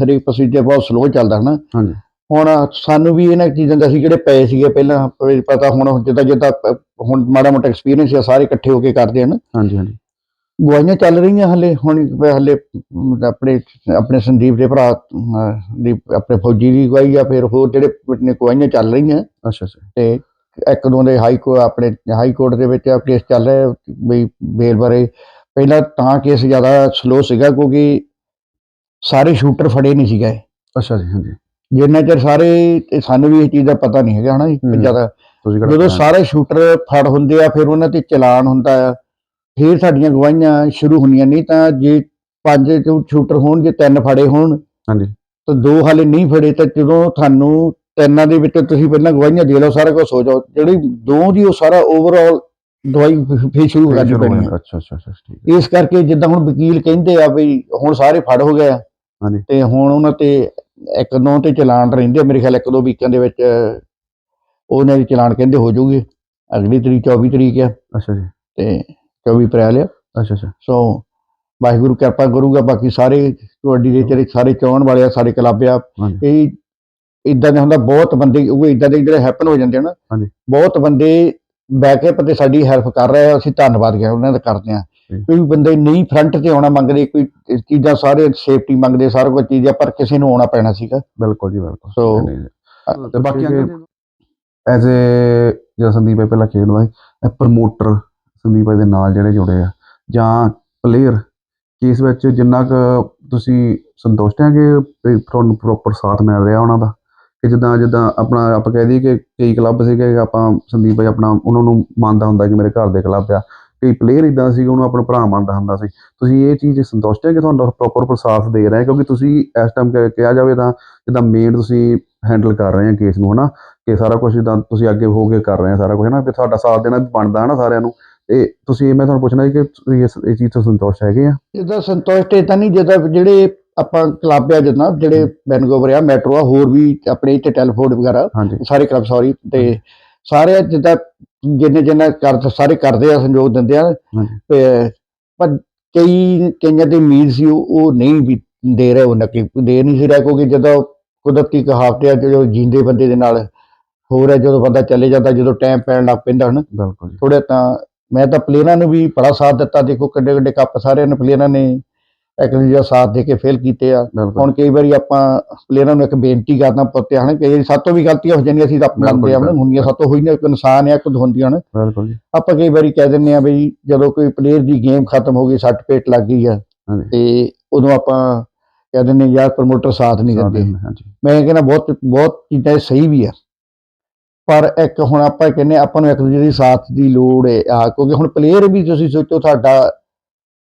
ਹਰੇਕ ਪ੍ਰੋਸੀਜਰ ਬਹੁਤ ਸਲੋ ਚੱਲਦਾ ਹੈ ਨਾ ਹਾਂਜੀ। ਹੁਣ ਸਾਨੂੰ ਵੀ ਇਹਨਾਂ ਚੀਜ਼ਾਂ ਦਾ ਅਸੀਂ ਜਿਹੜੇ ਪਏ ਸੀਗੇ ਪਹਿਲਾਂ ਪ- ਪਤਾ ਹੁਣ ਜਿੱਦਾਂ ਜਿੱਦਾਂ ਪ- ਹੁਣ ਮਾੜਾ ਮੋਟਾ ਐਕਸਪੀਰੀਅੰਸ ਹੈ ਸਾਰੇ ਇਕੱਠੇ ਹੋ ਕੇ ਕਰਦੇ ਹਨ? ਹਾਂਜੀ ਹਾਂਜੀ। ਗਵਾਈਆਂ ਚੱਲ ਰਹੀਆਂ ਹਲੇ ਹੁਣ ਹਲੇ ਆਪਣੇ ਆਪਣੇ ਸੰਦੀਪ ਦੇ ਭਰਾ ਅਮ, ਦੀ ਆਪਣੇ ਫੌਜੀ ਦੀ ਗਵਾਈ ਆ ਫਿਰ ਹੋਰ ਜਿਹੜੇ ਨੇ ਗਵਾਈਆਂ ਚੱਲ ਰਹੀਆਂ। ਅੱਛਾ ਅੱਛਾ। ਤੇ ਇੱਕ ਦੋ ਦੇ ਹਾਈ ਕੋ ਆਪਣੇ ਹਾਈ ਕੋਰਟ ਦੇ ਵਿੱਚ ਕੇਸ ਚੱਲ ਰਿਹਾ ਵੀ ਬੇਲ ਬਾਰੇ। ਪਹਿਲਾਂ ਤਾਂ ਕੇਸ ਜ਼ਿਆਦਾ ਸਲੋ ਸੀਗਾ ਕਿਉਂਕਿ ਸਾਰੇ ਸ਼ੂਟਰ ਫੜੇ ਨਹੀਂ ਸੀਗੇ। ਅੱਛਾ ਜੀ ਹਾਂਜੀ। ਜਿੰਨਾ ਚਿਰ ਸਾਰੇ ਤੇ ਸਾਨੂੰ ਵੀ ਇਹ ਚੀਜ਼ ਦਾ ਪਤਾ ਨਹੀਂ ਹੈਗਾ ਹਨਾ। ਜ਼ਿਆਦਾ। ਜਦੋਂ? ਸਾਰੇ ਸ਼ੂਟਰ ਫੜ ਹੁੰਦੇ ਆ ਫਿਰ ਉਹਨਾਂ ਤੇ ਚਲਾਨ ਹੁੰਦਾ ਆ। ਫਿਰ ਸਾਡੀਆਂ ਗਵਾਹੀਆਂ ਸ਼ੁਰੂ ਹੁੰਦੀਆਂ ਨਹੀਂ ਤਾਂ ਜੇ ਪੰਜ ਤੋਂ ਸ਼ੂਟਰ ਹੋਣ ਜੇ ਤਿੰਨ ਫੜੇ ਹੋਣ ਹਾਂਜੀ। ਤਾਂ ਦੋ ਹਾਲੇ ਨਹੀਂ ਫੜੇ ਤਾਂ ਜਦੋਂ ਤੁਹਾਨੂੰ ਤਿੰਨਾਂ ਦੇ ਵਿੱਚ ਤੁਸੀਂ ਪਹਿਲਾਂ ਗਵਾਹੀਆਂ ਦੇ ਲਓ ਸਾਰਾ ਕੁਝ ਹੋ ਜਾਓ ਜਿਹੜੀ ਦੋ ਦੀ ਉਹ ਸਾਰਾ ਓਵਰਆਲ ਦਵਾਈ ਫੇਰ ਸ਼ੁਰੂ ਕਰਨੀ ਸ਼ੁਰੂ ਪੈਣੀ। ਹੈ ਅੱਛਾ ਅੱਛਾ ਅੱਛਾ ਠੀਕ ਹੈ। ਇਸ ਕਰਕੇ ਜਿੱਦਾਂ ਹੁਣ ਵਕੀਲ ਕਹਿੰਦੇ ਆ ਵੀ ਹੁਣ ਸਾਰੇ ਫੜ ਹੋ ਗਏ ਆ। ਹਾਂਜੀ। ਤੇ ਹੁਣ ਉਹਨਾਂ ਤੇ ਇੱਕ ਦੋ ਤੇ ਚਲਾਨ ਰਹਿੰਦੇ ਆ, ਮੇਰੇ ਖਿਆਲ ਇੱਕ ਦੋ ਵੀਕਾਂ ਦੇ ਵਿੱਚ ਉਹਨਾਂ ਦੇ ਚਲਾਨ ਕਹਿੰਦੇ ਹੋ ਜਾਊਗੇ। ਅਗਲੀ ਤਰੀਕ 24 ਤਰੀਕ ਆ। ਅੱਛਾ ਜੀ। ਤੇ 24 ਅਪ੍ਰੈਲ ਆ। ਅੱਛਾ ਅੱਛਾ। ਸੋ ਵਾਹਿਗੁਰੂ ਕਿਰਪਾ ਕਰੂਗਾ ਬਾਕੀ ਸਾਰੇ ਕਬੱਡੀ ਦੇ ਜਿਹੜੇ ਸਾਰੇ ਚਾਹਣ ਵਾਲੇ ਆ ਸਾਰੇ ਕਲੱਬ ਆ ਹਾਂਜੀ। ਇਹ ਇਦਾਂ ਦਾ ਹੁੰਦਾ ਬਹੁਤ ਬੰਦੇ ਉਹ ਇਦਾਂ ਦੇ ਜਿਹੜੇ ਹੈਪਨ ਹੋ ਜਾਂਦੇ ਆ ਨਾ ਹਾਂਜੀ। ਬਹੁਤ ਬੰਦੇ ਬੈਕਅਪ ਤੇ ਸਾਡੀ ਹੈਲਪ ਕਰ ਰਹੇ ਆ ਅਸੀਂ ਧੰਨਵਾਦ ਕਰ ਉਹਨਾਂ ਦਾ ਕਰਦੇ ਆ ਜੀ। ਕੋਈ ਬੰਦੇ ਨਹੀਂ ਫਰੰਟ ਤੇ ਆਉਣਾ ਮੰਗਦੇ ਕੋਈ ਚੀਜ਼ਾਂ ਸਾਰੇ ਸੇਫਟੀ ਮੰਗਦੇ ਸਾਰਾ ਕੁਝ ਚੀਜ਼ਾਂ ਪਰ ਕਿਸੇ ਨੂੰ ਆਉਣਾ ਪੈਣਾ ਸੀਗਾ ਬਿਲਕੁਲ ਜੀ ਬਿਲਕੁਲ ਸੋ ਨਹੀਂ, ਨਹੀਂ। ਤੇ ਬਾਕੀ ਐਜ਼ ਏ ਜਿਹੜਾ ਸੰਦੀਪ ਭਾਈ ਪਹਿਲਾਂ ਖੇਡਦਾ ਸੀ ਪ੍ਰਮੋਟਰ ਸੰਦੀਪ ਭਾਈ ਦੇ ਨਾਲ ਜਿਹੜੇ ਜੁੜੇ ਆ ਜਾਂ ਪਲੇਅਰ ਕੇਸ ਵਿੱਚ ਜਿੰਨਾ ਕੁ ਤੁਸੀਂ ਸੰਤੁਸ਼ਟ ਹੈ ਕਿ ਵੀ ਤੁਹਾਨੂੰ ਪ੍ਰੋਪਰ ਸਾਥ ਮਿਲ ਰਿਹਾ ਉਹਨਾਂ ਦਾ ਕਿ ਜਿੱਦਾਂ ਜਿੱਦਾਂ ਆਪਣਾ ਆਪਾਂ ਕਹਿ ਦਈਏ ਕਿ ਕਈ ਕਲੱਬ ਸੀਗੇ ਆਪਾਂ ਸੰਦੀਪ ਭਾਈ ਆਪਣਾ ਉਹਨਾਂ ਨੂੰ ਮੰਨਦਾ ਹੁੰਦਾ ਕਿ ਮੇਰੇ ਘਰ ਦੇ ਕਲੱਬ ਆ। ਕਈ ਪਲੇਅਰ ਇਦਾਂ ਸੀ ਉਹਨੂੰ ਆਪਣਾ ਭਰਾ ਮੰਨਦਾ ਹੁੰਦਾ ਸੀ। ਤੁਸੀਂ ਇਹ ਚੀਜ਼ ਸੰਤੁਸ਼ਟ ਹੈ ਕਿ ਤੁਹਾਨੂੰ ਪ੍ਰੋਪਰ ਸਾਥ ਦੇ ਰਹੇ ਕਿਉਂਕਿ ਤੁਸੀਂ ਇਸ ਟਾਈਮ ਕਿਹਾ ਜਾਵੇ ਤਾਂ ਜਿੱਦਾਂ ਮੇਨ ਤੁਸੀਂ ਹੈਂਡਲ ਕਰ ਰਹੇ ਆ ਕੇਸ ਨੂੰ, ਹਨਾ? ਕਿ ਸਾਰਾ ਕੁਝ ਜਿੱਦਾਂ ਤੁਸੀਂ ਅੱਗੇ ਹੋ ਕੇ ਕਰ ਰਹੇ ਆ ਸਾਰਾ ਕੁਝ ਹਨਾ? ਵੀ ਤੁਹਾਡਾ ਸਾਥ ਦੇਣਾ ਵੀ ਬਣਦਾ ਨਾ ਸਾਰਿਆਂ ਨੂੰ। ਤੇ ਤੁਸੀਂ ਇਹ ਮੈਂ ਤੁਹਾਨੂੰ ਪੁੱਛਣਾ ਸੀ ਕਿ ਤੁਸੀਂ ਇਸ ਚੀਜ਼ ਤੋਂ ਸੰਤੁਸ਼ਟ ਹੈਗੇ ਆ? ਜਿੱਦਾਂ ਸੰਤੁਸ਼ਟ ਇਹ ਤਾਂ ਨਹੀਂ, ਜਿੱਦਾਂ ਜਿਹੜੇ ਆਪਾਂ ਕਲੱਬ ਆ ਜਿੱਦਾਂ ਜਿਹੜੇ ਬੈਨਗੋਵਰ ਆ ਮੈਟਰੋ ਆ ਹੋਰ ਵੀ ਆਪਣੇ ਇੱਥੇ ਟੈਲੀਫੋਨ ਵਗੈਰਾ ਸਾਰੇ ਕਲੱਬ ਸੌਰੀ ਤੇ ਸਾਰੇ ਜਿੱਦਾਂ ਜਿੰਨੇ ਜਿੰਨਾ ਕਰ ਸਾਰੇ ਕਰਦੇ ਆ ਸੰਯੋਗ ਦਿੰਦੇ ਆ। ਤੇ ਪਰ ਕਈ ਕਈਆਂ ਦੀ ਉਮੀਦ ਸੀ ਉਹ ਉਹ ਨਹੀਂ ਵੀ ਦੇ ਰਹੇ ਉਹਨਾਂ ਕਿ ਦੇ ਨਹੀਂ ਸੀ ਰਿਹਾ ਕਿਉਂਕਿ ਜਦੋਂ ਕੁਦਰਤੀ ਕਹਾਵਤ ਆ ਜਦੋਂ ਜਿੰਦੇ ਬੰਦੇ ਦੇ ਨਾਲ ਹੋ ਰਿਹਾ ਜਦੋਂ ਬੰਦਾ ਚਲੇ ਜਾਂਦਾ ਜਦੋਂ ਟਾਈਮ ਪੈਣ ਲੱਗ ਪੈਂਦਾ ਹਨ। ਥੋੜੇ ਤਾਂ ਮੈਂ ਤਾਂ ਪਲੇਅਰਾਂ ਨੂੰ ਵੀ ਬੜਾ ਸਾਥ ਦਿੱਤਾ ਦੇਖੋ ਕਿੱਡੇ ਕਿੱਡੇ ਕੱਪ ਸਾਰਿਆਂ ਨੇ ਪਲੇਅਰਾਂ ਨੇ ਦਾ ਸਾਥ ਦੇ ਕੇ ਫੇਲ ਕੀਤੇ ਆ। ਹੁਣ ਕਈ ਵਾਰੀ ਆਪਾਂ ਪਲੇਅਰਾਂ ਨੂੰ ਇੱਕ ਬੇਨਤੀ ਕਰਨਾ ਪੁੱਤੇ ਹਨ ਕਈ ਵਾਰੀ ਸਾਤੋਂ ਵੀ ਗਲਤੀਆਂ ਹੋ ਜਾਂਦੀਆਂ ਅਸੀਂ ਤਾਂ ਮੰਨਦੇ ਆ। ਹੁੰਦੀਆਂ ਸਾਤੋਂ ਹੋਈ ਨਾ ਇੱਕ ਇਨਸਾਨ ਆ ਕੁਝ ਹੁੰਦੀਆਂ ਨੇ। ਬਿਲਕੁਲ ਜੀ। ਆਪਾਂ ਕਈ ਵਾਰੀ ਕਹਿ ਦਿੰਦੇ ਆ ਵੀ ਜਦੋਂ ਕੋਈ ਪਲੇਅਰ ਦੀ ਗੇਮ ਖਤਮ ਹੋ ਗਈ ਸੱਟ ਪੇਟ ਲੱਗ ਗਈ ਆ। ਤੇ ਉਦੋਂ ਆਪਾਂ ਕਹਿ ਦਿੰਦੇ ਯਾਰ ਪ੍ਰਮੋਟਰ ਸਾਥ ਨਹੀਂ ਦਿੰਦੇ। ਮੈਂ ਕਹਿੰਦਾ ਬਹੁਤ ਬਹੁਤ ਚੀਜ਼ਾਂ ਸਹੀ ਵੀ ਆ। ਪਰ ਇੱਕ ਹੁਣ ਆਪਾਂ ਕਹਿੰਦੇ ਹਾਂ, ਆਪਾਂ ਨੂੰ ਇੱਕ ਦੂਜੇ ਦੀ ਸਾਥ ਦੀ ਲੋੜ ਹੈ। ਆ ਕਿਉਂਕਿ ਹੁਣ ਪਲੇਅਰ ਵੀ ਤੁਸੀਂ ਸੋਚੋ ਤੁਹਾਡਾ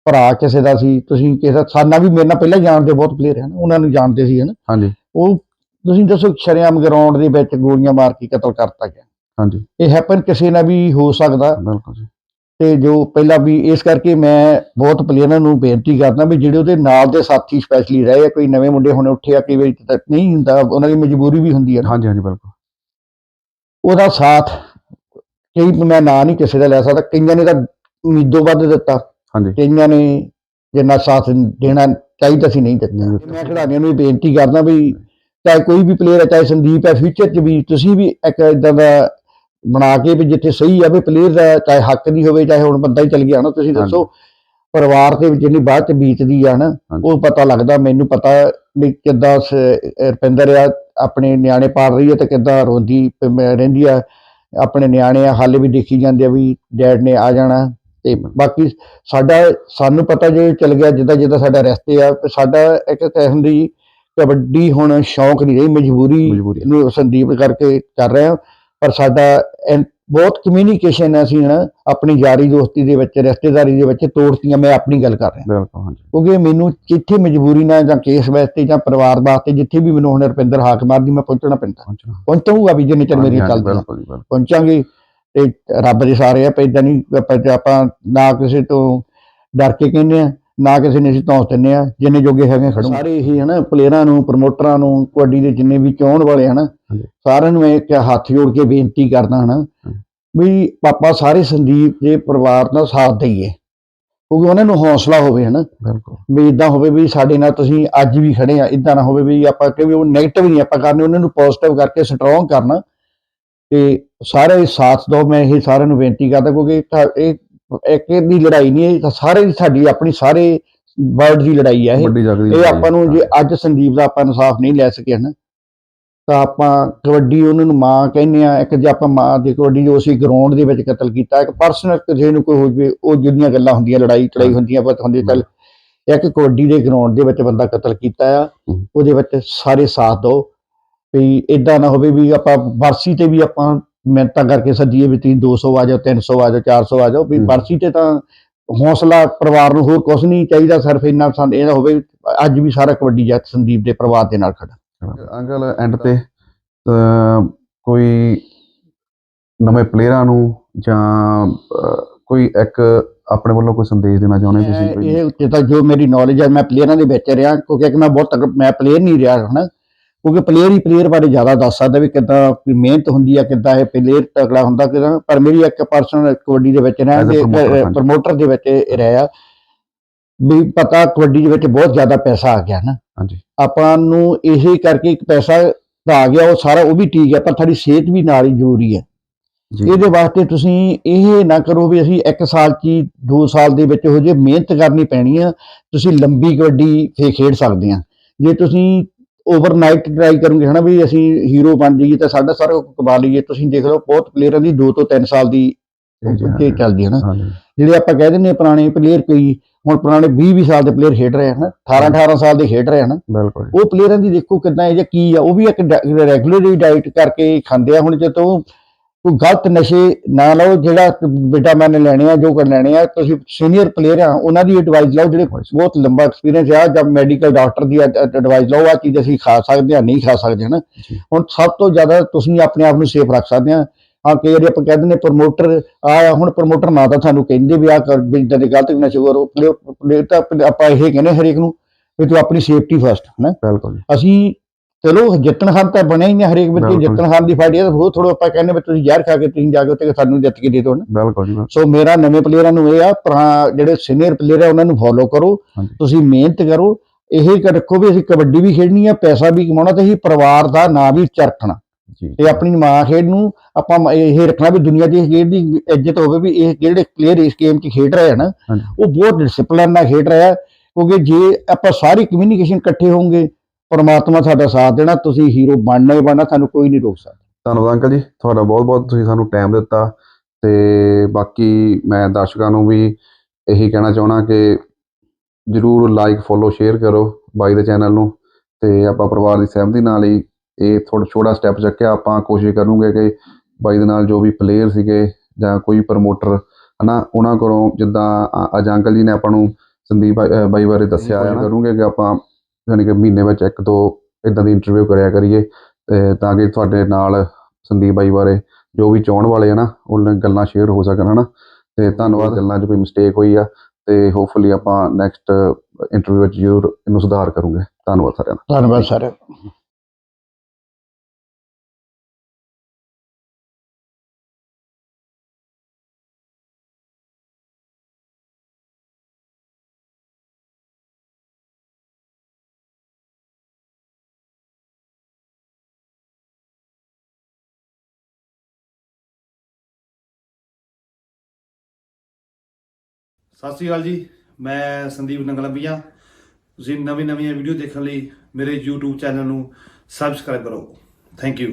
ਭਰਾ ਕਿਸੇ ਦਾ ਸੀ ਤੁਸੀਂ ਕਿਸੇ ਦਾ ਸਾਡਾ ਵੀ ਮੇਰੇ ਨਾਲ ਪਹਿਲਾਂ ਜਾਣਦੇ ਬਹੁਤ ਪਲੇਅਰ ਹਨ ਉਹਨਾਂ ਨੂੰ ਜਾਣਦੇ ਸੀ ਹਨ ਹਾਂਜੀ। ਉਹ ਤੁਸੀਂ ਦੱਸੋ ਸ਼ਰੇਆਮ ਗਰਾਊਂਡ ਦੇ ਵਿੱਚ ਗੋਲੀਆਂ ਮਾਰ ਕੇ ਕਤਲ ਕਰਤਾ ਗਿਆ। ਹਾਂਜੀ। ਇਹ ਹੈਪਨ ਕਿਸੇ ਨਾਲ ਵੀ ਹੋ ਸਕਦਾ। ਬਿਲਕੁਲ ਜੀ। ਤੇ ਜੋ ਪਹਿਲਾਂ ਵੀ ਇਸ ਕਰਕੇ ਮੈਂ ਬਹੁਤ ਪਲੇਅਰਾਂ ਨੂੰ ਬੇਨਤੀ ਕਰਦਾ ਵੀ ਜਿਹੜੇ ਉਹਦੇ ਨਾਲ ਦੇ ਸਾਥੀ ਸਪੈਸ਼ਲੀ ਰਹੇ ਆ ਕੋਈ ਨਵੇਂ ਮੁੰਡੇ ਹੁਣ ਉੱਠੇ ਆ ਕਈ ਵਾਰੀ ਨਹੀਂ ਹੁੰਦਾ ਉਹਨਾਂ ਦੀ ਮਜਬੂਰੀ ਵੀ ਹੁੰਦੀ ਹੈ ਹਾਂਜੀ ਹਾਂਜੀ ਬਿਲਕੁਲ। ਉਹਦਾ ਸਾਥ ਕਈ ਮੈਂ ਨਾਂ ਨਹੀਂ ਕਿਸੇ ਦਾ ਲੈ ਸਕਦਾ ਕਈਆਂ ਨੇ ਤਾਂ ਉਮੀਦੋਂ ਵੱਧ ਦਿੱਤਾ। ਹਾਂਜੀ। ਕਈਆਂ ਨੇ ਜਿੰਨਾ ਸਾਥ ਦੇਣਾ ਚਾਹੀਦਾ ਸੀ ਨਹੀਂ ਦਿੱਤਾ। ਨਹੀਂ। ਮੈਂ ਖਿਡਾਰੀਆਂ ਨੂੰ ਵੀ ਬੇਨਤੀ ਕਰਦਾ ਵੀ ਚਾਹੇ ਕੋਈ ਵੀ ਪਲੇਅਰ ਹੈ ਚਾਹੇ ਸੰਦੀਪ ਹੈ ਫਿਊਚਰ 'ਚ ਵੀ ਤੁਸੀਂ ਵੀ ਇੱਕ ਇਦਾਂ ਦਾ ਬਣਾ ਕੇ ਵੀ ਜਿੱਥੇ ਸਹੀ ਆ ਵੀ ਪਲੇਅਰ ਦਾ ਚਾਹੇ ਹੱਕ ਦੀ ਹੋਵੇ ਚਾਹੇ ਹੁਣ ਬੰਦਾ ਹੀ ਚਲ ਗਿਆ ਨਾ ਤੁਸੀਂ ਦੱਸੋ। ਪਰਿਵਾਰ ਦੇ ਵਿੱਚ ਜਿੰਨੀ ਬਾਅਦ ਚ ਬੀਤਦੀ ਆ ਨਾ। ਉਹ ਪਤਾ ਲੱਗਦਾ ਮੈਨੂੰ ਪਤਾ ਵੀ ਕਿੱਦਾਂ ਰੁਪਿੰਦਰ ਆ ਆਪਣੇ ਨਿਆਣੇ ਪਾਲ ਰਹੀ ਹੈ ਤੇ ਕਿੱਦਾਂ ਰੋਂਦੀ ਰਹਿੰਦੀ ਆ। ਆਪਣੇ ਨਿਆਣੇ ਆ ਹਾਲੇ ਵੀ ਦੇਖੀ ਜਾਂਦੇ ਆ ਵੀ ਡੈਡ ਨੇ ਆ ਜਾਣਾ। ਤੇ ਬਾਕੀ ਸਾਡਾ ਸਾਨੂੰ ਪਤਾ ਜੇ ਚਲ ਗਿਆ ਜਿੱਦਾਂ ਜਿੱਦਾਂ ਸਾਡਾ ਰਸਤੇ ਆ ਸਾਡਾ ਇੱਕ ਕਿਸਮ ਦੀ ਕਬੱਡੀ ਹੁਣ ਸ਼ੌਂਕ ਨਹੀਂ ਰਹੀ ਮਜਬੂਰੀ ਨੂੰ ਸੰਦੀਪ ਕਰਕੇ ਕਰ ਰਹੇ ਆ ਪਰ ਸਾਡਾ ਬਹੁਤ ਕਮਿਊਨੀਕੇਸ਼ਨ ਅਸੀਂ ਨਾ ਆਪਣੀ ਯਾਰੀ ਦੋਸਤੀ ਦੇ ਵਿੱਚ ਰਿਸ਼ਤੇਦਾਰੀ ਦੇ ਵਿੱਚ ਤੋੜਤੀਆਂ ਮੈਂ ਆਪਣੀ ਗੱਲ ਕਰ ਰਿਹਾ। ਬਿਲਕੁਲ ਹਾਂਜੀ। ਕਿਉਂਕਿ ਮੈਨੂੰ ਕਿੱਥੇ ਮਜਬੂਰੀ ਨਾਲ ਜਾਂ ਕੇਸ ਵਾਸਤੇ ਜਾਂ ਪਰਿਵਾਰ ਵਾਸਤੇ ਜਿੱਥੇ ਵੀ ਮੈਨੂੰ ਹੁਣ ਰੁਪਿੰਦਰ ਹਾਕ ਮਾਰਦੀ ਮੈਂ ਪਹੁੰਚਣਾ ਪੈਂਦਾ। ਪਹੁੰਚਣਾ। ਪਹੁੰਚੂਗਾ ਵੀ ਜਿੰਨੇ ਚਿਰ ਮੇਰੀ ਚੱਲਦੀ ਪਹੁੰਚਾਂਗੇ। ਤੇ ਰੱਬ ਦੇ ਸਾਰੇ ਆ ਪੈਦਾ ਨਹੀਂ ਆਪਾਂ ਨਾ ਕਿਸੇ ਤੋਂ ਡਰ ਕੇ ਕਹਿੰਦੇ ਆ ਨਾ ਕਿਸੇ ਨੇ ਅਸੀਂ ਧੌਂਸ ਦਿੰਦੇ ਆ ਜਿੰਨੇ ਜੋਗੇ ਹੈਗੇ ਖੜੋ ਸਾਰੇ ਇਹੀ ਹਨਾ ਪਲੇਅਰਾਂ ਨੂੰ ਪ੍ਰਮੋਟਰਾਂ ਨੂੰ ਕਬੱਡੀ ਦੇ ਜਿੰਨੇ ਵੀ ਚਾਹਣ ਵਾਲੇ ਹਨਾ। ਸਾਰਿਆਂ ਨੂੰ ਮੈਂ ਇੱਕ ਹੱਥ ਜੋੜ ਕੇ ਬੇਨਤੀ ਕਰਦਾ ਹਨਾ। ਵੀ ਪਾਪਾ ਸਾਰੇ ਸੰਦੀਪ ਦੇ ਪਰਿਵਾਰ ਦਾ ਸਾਥ ਦਈਏ ਕਿਉਂਕਿ ਉਹਨਾਂ ਨੂੰ ਹੌਸਲਾ ਹੋਵੇ ਹਨਾ ਬਿਲਕੁਲ ਵੀ ਇਦਾਂ ਹੋਵੇ ਵੀ ਸਾਡੇ ਨਾਲ ਤੁਸੀਂ ਅੱਜ ਵੀ ਖੜੇ ਆ ਇਦਾਂ ਨਾ ਹੋਵੇ ਵੀ ਆਪਾਂ ਕਿ ਵੀ ਉਹ 네ਗੇਟਿਵ ਨਹੀਂ ਆਪਾਂ ਕਰਨੇ ਉਹਨਾਂ ਨੂੰ ਪੋਜ਼ਿਟਿਵ ਕਰਕੇ ਸਟਰੋਂਗ ਕਰਨਾ ਤੇ ਸਾਰੇ ਸਾਥ ਦਿਓ ਮੈਂ ਇਹ ਸਾਰਿਆਂ ਨੂੰ ਬੇਨਤੀ ਕਰਦਾ ਕਿਉਂਕਿ ਇਹ ਇੱਕ ਦੀ ਲੜਾਈ ਨਹੀਂ ਇਹ ਤਾਂ ਸਾਰੇ ਦੀ ਸਾਡੀ ਆਪਣੀ ਸਾਰੇ ਵਰਲਡ ਦੀ ਲੜਾਈ ਹੈ ਇਹ। ਇਹ ਆਪਾਂ ਨੂੰ ਜੇ ਅੱਜ ਸੰਦੀਪ ਦਾ ਆਪਾਂ ਇਨਸਾਫ ਨਹੀਂ ਲੈ ਸਕੇ ਹਨ ਤਾਂ ਆਪਾਂ ਕਬੱਡੀ ਉਹਨਾਂ ਨੂੰ ਮਾਂ ਕਹਿੰਦੇ ਆ ਇੱਕ ਜੇ ਆਪਾਂ ਮਾਂ ਦੀ ਕਬੱਡੀ ਜੋ ਅਸੀਂ ਗਰਾਊਂਡ ਦੇ ਵਿੱਚ ਕਤਲ ਕੀਤਾ ਇੱਕ ਪਰਸਨਲ ਕਿਸੇ ਨੂੰ ਕੋਈ ਹੋ ਜਵੇ ਉਹ ਜਿਹੜੀਆਂ ਗੱਲਾਂ ਹੁੰਦੀਆਂ ਲੜਾਈ ਚੜਾਈ ਹੁੰਦੀਆਂ ਪਰ ਹੁੰਦੀ ਚੱਲ ਇੱਕ ਕਬੱਡੀ ਦੇ ਗਰਾਊਂਡ ਦੇ ਵਿੱਚ ਬੰਦਾ ਕਤਲ ਕੀਤਾ ਆ। ਉਹਦੇ ਵਿੱਚ ਸਾਰੇ ਸਾਥ ਦਿਓ ਵੀ ਇਦਾਂ ਨਾ ਹੋਵੇ ਵੀ ਆਪਾਂ ਵਰਸੀ ਤੇ ਵੀ ਆਪਾਂ ਮਿਹਨਤਾਂ ਕਰਕੇ ਸੱਜੀਏ ਵੀ ਤੁਸੀਂ 200 ਆ ਜਾਓ 300 ਆ ਜਾਓ 400 ਆ ਜਾਓ ਵੀ। ਵਰਸੀ ਤੇ ਤਾਂ ਹੌਸਲਾ ਪਰਿਵਾਰ ਨੂੰ ਹੋਰ ਕੁਝ ਨਹੀਂ ਚਾਹੀਦਾ ਸਿਰਫ ਇੰਨਾ ਸਾਨੂੰ ਇਹ ਨਾ ਹੋਵੇ ਅੱਜ ਵੀ ਸਾਰਾ ਕਬੱਡੀ ਜੱਟ ਸੰਦੀਪ ਦੇ ਪਰਿਵਾਰ ਦੇ ਨਾਲ ਖੜਾ। ਅੰਕਲ ਐਂਡ ਤੇ ਕੋਈ ਨਵੇਂ ਪਲੇਅਰਾਂ ਨੂੰ ਜਾਂ ਕੋਈ ਇੱਕ ਆਪਣੇ ਵੱਲੋਂ ਕੋਈ ਸੰਦੇਸ਼ ਦੇਣਾ ਚਾਹੁੰਦੇ ਤੁਸੀਂ? ਇਹ ਉੱਤੇ ਤਾਂ ਜੋ ਮੇਰੀ ਨੌਲੇਜ ਹੈ ਮੈਂ ਪਲੇਅਰਾਂ ਦੇ ਵਿੱਚ ਰਿਹਾ ਕਿਉਂਕਿ ਮੈਂ ਬਹੁਤ ਮੈਂ ਪਲੇਅਰ ਨਹੀਂ ਰਿਹਾ ਹਨਾ। ਕਿਉਂਕਿ ਪਲੇਅਰ ਹੀ ਪਲੇਅਰ ਬਾਰੇ ਜ਼ਿਆਦਾ ਦੱਸ ਸਕਦਾ ਵੀ ਕਿੱਦਾਂ ਮਿਹਨਤ ਹੁੰਦੀ ਆ ਕਿੱਦਾਂ ਇਹ ਪਲੇਅਰ ਤਕੜਾ ਹੁੰਦਾ ਕਿਦਾਂ। ਪਰ ਮੇਰੀ ਇੱਕ ਪਰਸਨ ਕਬੱਡੀ ਦੇ ਵਿੱਚ ਰਿਹਾ ਹਾਂਜੀ। ਪ੍ਰਮੋਟਰ ਦੇ ਵਿੱਚ ਰਿਹਾ ਵੀ ਪਤਾ ਕਬੱਡੀ ਦੇ ਵਿੱਚ ਬਹੁਤ ਜ਼ਿਆਦਾ ਪੈਸਾ ਆ ਗਿਆ ਨਾ। ਹਾਂਜੀ। ਆਪਾਂ ਨੂੰ ਇਹ ਕਰਕੇ ਇੱਕ ਪੈਸਾ ਤਾਂ ਆ ਗਿਆ ਉਹ ਸਾਰਾ ਉਹ ਵੀ ਠੀਕ ਹੈ ਪਰ ਤੁਹਾਡੀ ਸਿਹਤ ਵੀ ਨਾਲ ਹੀ ਜ਼ਰੂਰੀ ਹੈ ਇਹਦੇ ਵਾਸਤੇ ਤੁਸੀਂ ਇਹ ਨਾ ਕਰੋ ਵੀ ਅਸੀਂ 1 ਸਾਲ ਚ ਹੀ 2 ਸਾਲ ਦੇ ਵਿੱਚ ਹੋ ਜੇ ਮਿਹਨਤ ਕਰਨੀ ਪੈਣੀ ਆ। ਤੁਸੀਂ ਲੰਬੀ ਕਬੱਡੀ ਫੇ ਖੇਡ ਸਕਦੇ ਆ। ਜੇ ਤੁਸੀਂ ਓਵਰਨਾਈਟ ਟਰਾਈ ਕਰੋਗੇ ਹਨਾ ਵੀ ਅਸੀਂ ਹੀਰੋ ਬਣ ਜਾਈਏ ਤਾਂ ਸਾਡਾ ਸਾਰਾ ਕਮਾ ਲਈਏ। ਤੁਸੀਂ ਦੇਖ ਲਓ ਬਹੁਤ ਪਲੇਅਰਾਂ ਦੀ 2 ਤੋਂ 3 ਸਾਲ ਦੀ ਤੇ ਚੱਲਦੀ ਹੈ ਨਾ। ਜਿਹੜੇ ਆਪਾਂ ਕਹਿ ਦਿੰਦੇ ਆ ਪੁਰਾਣੇ ਪਲੇਅਰ ਕੋਈ ਹੁਣ ਪੁਰਾਣੇ 20 20 ਸਾਲ ਦੇ ਪਲੇਅਰ ਖੇਡ ਰਹੇ ਹਨ 18 18 ਸਾਲ ਦੇ ਖੇਡ ਰਹੇ ਹਨ। ਉਹ ਪਲੇਅਰਾਂ ਦੀ ਦੇਖੋ ਕਿਦਾਂ ਇਹ ਜਾਂ ਕੀ ਆ ਉਹ ਵੀ ਇੱਕ ਰੈਗੂਲਰ ਡਾਈਟ ਕਰਕੇ ਖਾਂਦੇ ਆ ਹੁਣ ਜੇ ਤੋਂ ਕੋਈ ਗਲਤ ਨਸ਼ੇ ਨਾ ਲਓ ਜਿਹੜਾ ਵਿਟਾਮਿਨ ਲੈਣੇ ਆ ਜੋ ਕਰ ਲੈਣੇ ਆ ਤੁਸੀਂ ਸੀਨੀਅਰ ਪਲੇਅਰ ਆ ਉਹਨਾਂ ਦੀ ਐਡਵਾਈਸ ਲਓ ਜਿਹੜੇ ਬਹੁਤ ਲੰਬਾ ਐਕਸਪੀਰੀਅੰਸ ਆ ਜਾਂ ਮੈਡੀਕਲ ਡਾਕਟਰ ਦੀ ਐਡਵਾਈਸ ਲਓ ਆ ਚੀਜ਼ ਅਸੀਂ ਖਾ ਸਕਦੇ ਆ ਨਹੀਂ ਖਾ ਸਕਦੇ ਹਨਾ। ਹੁਣ ਸਭ ਤੋਂ ਜ਼ਿਆਦਾ ਤੁਸੀਂ ਆਪਣੇ ਆਪ ਨੂੰ ਸੇਫ ਰੱਖ ਸਕਦੇ ਆ। ਹਾਂ ਕਈ ਵਾਰੀ ਆਪਾਂ ਕਹਿ ਦਿੰਦੇ ਪ੍ਰਮੋਟਰ ਆ ਹੁਣ ਪ੍ਰਮੋਟਰ ਨਾ ਤਾਂ ਤੁਹਾਨੂੰ ਕਹਿੰਦੇ ਵੀ ਆ ਕਰ ਵੀ ਇਦਾਂ ਦੇ ਗਲਤ ਨਸ਼ੇ ਕਰੋ ਪਲੇਅਰ ਤਾਂ ਆਪਾਂ ਇਹ ਕਹਿੰਦੇ ਹਰੇਕ ਨੂੰ ਵੀ ਤੂੰ ਆਪਣੀ ਸੇਫਟੀ ਫਸਟ ਹਨਾ? ਬਿਲਕੁਲ ਜੀ, ਅਸੀਂ ਚਲੋ ਜਿੱਤਣ ਖਾਨ ਤਾਂ ਬਣਿਆ ਹੀ ਨਹੀਂ ਹਰੇਕ ਵਿੱਚ ਬਿਲਕੁਲ। ਜਿੱਤਣ ਖਾਨ ਦੀ ਫਾਈਟ ਹੈ ਉਹ ਥੋੜਾ ਆਪਾਂ ਕਹਿੰਦੇ ਵੀ ਤੁਸੀਂ ਜ਼ਹਿਰ ਖਾ ਕੇ ਤੁਸੀਂ ਜਾ ਕੇ ਉੱਤੇ ਸਾਨੂੰ ਜਿੱਤ ਕੇ ਦੇ ਦਿਓ ਨਾ ਬਿਲਕੁਲ ਜੀ, ਬਿਲਕੁਲ। ਸੋ ਮੇਰਾ ਨਵੇਂ ਪਲੇਅਰਾਂ ਨੂੰ ਇਹ ਆ ਪੁਰਾ ਜਿਹੜੇ ਸੀਨੀਅਰ ਪਲੇਅਰ ਆ ਉਹਨਾਂ ਨੂੰ ਫੋਲੋ ਕਰੋ ਹਾਂਜੀ। ਤੁਸੀਂ ਮਿਹਨਤ ਕਰੋ ਇਹ ਕਰ ਰੱਖੋ ਵੀ ਅਸੀਂ ਕਬੱਡੀ ਵੀ ਖੇਡਣੀ ਆ ਪੈਸਾ ਵੀ ਕਮਾਉਣਾ ਤੇ ਅਸੀਂ ਪਰਿਵਾਰ ਦਾ ਨਾਂ ਵੀ ਉੱਚਾ ਰੱਖਣਾ ਜੀ ਤੇ ਆਪਣੀ ਮਾਂ ਖੇਡ ਨੂੰ ਆਪਾਂ ਮ- ਇਹ ਰੱਖਣਾ ਵੀ ਦੁਨੀਆ 'ਚ ਇਸ ਖੇਡ ਦੀ ਇੱਜ਼ਤ ਹੋਵੇ ਵੀ ਇਹ ਜਿਹੜੇ ਪਲੇਅਰ ਇਸ ਗੇਮ 'ਚ ਖੇਡ ਰਹੇ ਆ ਨਾ ਹਾਂਜੀ। ਉਹ ਬਹੁਤ ਡਿਸਪਲਿਨ ਨਾਲ ਖੇਡ ਰਹੇ ਆ ਕਿਉਂਕਿ ਜੇ ਆਪਾਂ ਸਾਰੀ ਕਮਿਊਨੀਕੇਸ਼ਨ ਇਕੱਠੇ ਹੋਵਾਂਗੇ ਪਰਮਾਤਮਾ ਸਾਡਾ ਸਾਥ ਦੇਣਾ ਤੁਸੀਂ ਹੀਰੋ ਬਣਨਾ ਹੀ ਬਣਨਾ ਤੁਹਾਨੂੰ ਕੋਈ ਨਹੀਂ ਰੋਕ ਸਕਦਾ। ਧੰਨਵਾਦ ਅੰਕਲ ਜੀ ਤੁਹਾਡਾ ਬਹੁਤ ਬਹੁਤ ਤੁਸੀਂ ਸਾਨੂੰ ਟਾਈਮ ਦਿੱਤਾ ਤੇ ਬਾਕੀ ਮੈਂ ਦਰਸ਼ਕਾਂ ਨੂੰ ਵੀ ਇਹੀ ਕਹਿਣਾ ਚਾਹਣਾ ਕਿ ਜਰੂਰ ਲਾਈਕ ਫੋਲੋ ਸ਼ੇਅਰ ਕਰੋ ਬਾਈ ਦੇ ਚੈਨਲ ਨੂੰ ਤੇ ਆਪਾਂ ਪਰਿਵਾਰ ਦੀ ਸਹਿਮਤੀ ਨਾਲ ਹੀ ਇਹ ਥੋੜਾ ਛੋਟਾ ਸਟੈਪ ਚੱਕਿਆ। ਆਪਾਂ ਕੋਸ਼ਿਸ਼ ਕਰੂਗੇ ਕਿ ਬਾਈ ਦੇ ਨਾਲ ਜੋ ਵੀ ਪਲੇਅਰ ਸੀਗੇ ਜਾਂ ਕੋਈ ਪ੍ਰਮੋਟਰ ਹਨਾ ਉਹਨਾਂ ਕੋਲੋਂ ਜਿੱਦਾਂ ਅੱਜ ਅੰਕਲ ਜੀ ਨੇ ਆਪਾਂ ਨੂੰ ਸੰਦੀਪ ਬਾਈ ਬਾਰੇ ਦੱਸਿਆ ਹੈ ਕਰੂੰਗੇ ਕਿ ਆਪਾਂ ਯਾਨੀ ਕਿ ਮਹੀਨੇ ਵਿੱਚ ਇੱਕ ਦੋ ਇਦਾਂ ਦੀ ਇੰਟਰਵਿਊ ਕਰਿਆ ਕਰੀਏ ਤੇ ਤਾਂ ਕਿ ਤੁਹਾਡੇ ਨਾਲ ਸੰਦੀਪ ਬਾਈ ਬਾਰੇ ਜੋ ਵੀ ਚਾਹਣ ਵਾਲੇ ਆ ਨਾ, ਉਹਨਾਂ ਗੱਲਾਂ ਸ਼ੇਅਰ ਹੋ ਸਕਣ, ਹਨਾ? ਤੇ ਧੰਨਵਾਦ, ਗੱਲਾਂ 'ਚ ਕੋਈ ਮਿਸਟੇਕ ਹੋਈ ਆ ਤੇ ਹੋਪਫੁਲੀ ਆਪਾਂ ਨੈਕਸਟ ਇੰਟਰਵਿਊ ਵਿੱਚ ਜ਼ਰੂਰ ਇਹਨੂੰ ਸੁਧਾਰ ਕਰੂਗੇ। ਧੰਨਵਾਦ ਸਾਰਿਆਂ ਦਾ। ਧੰਨਵਾਦ ਸਰ ਸਤਿ ਸ਼੍ਰੀ ਅਕਾਲ ਜੀ, ਮੈਂ ਸੰਦੀਪ ਨੰਗਲੰਬੀਆ। ਤੁਸੀਂ ਨਵੀਂ ਨਵੀਆਂ ਵੀਡੀਓ ਦੇਖਣ ਲਈ ਮੇਰੇ YouTube ਚੈਨਲ ਨੂੰ ਸਬਸਕ੍ਰਾਈਬ ਕਰੋ। Thank you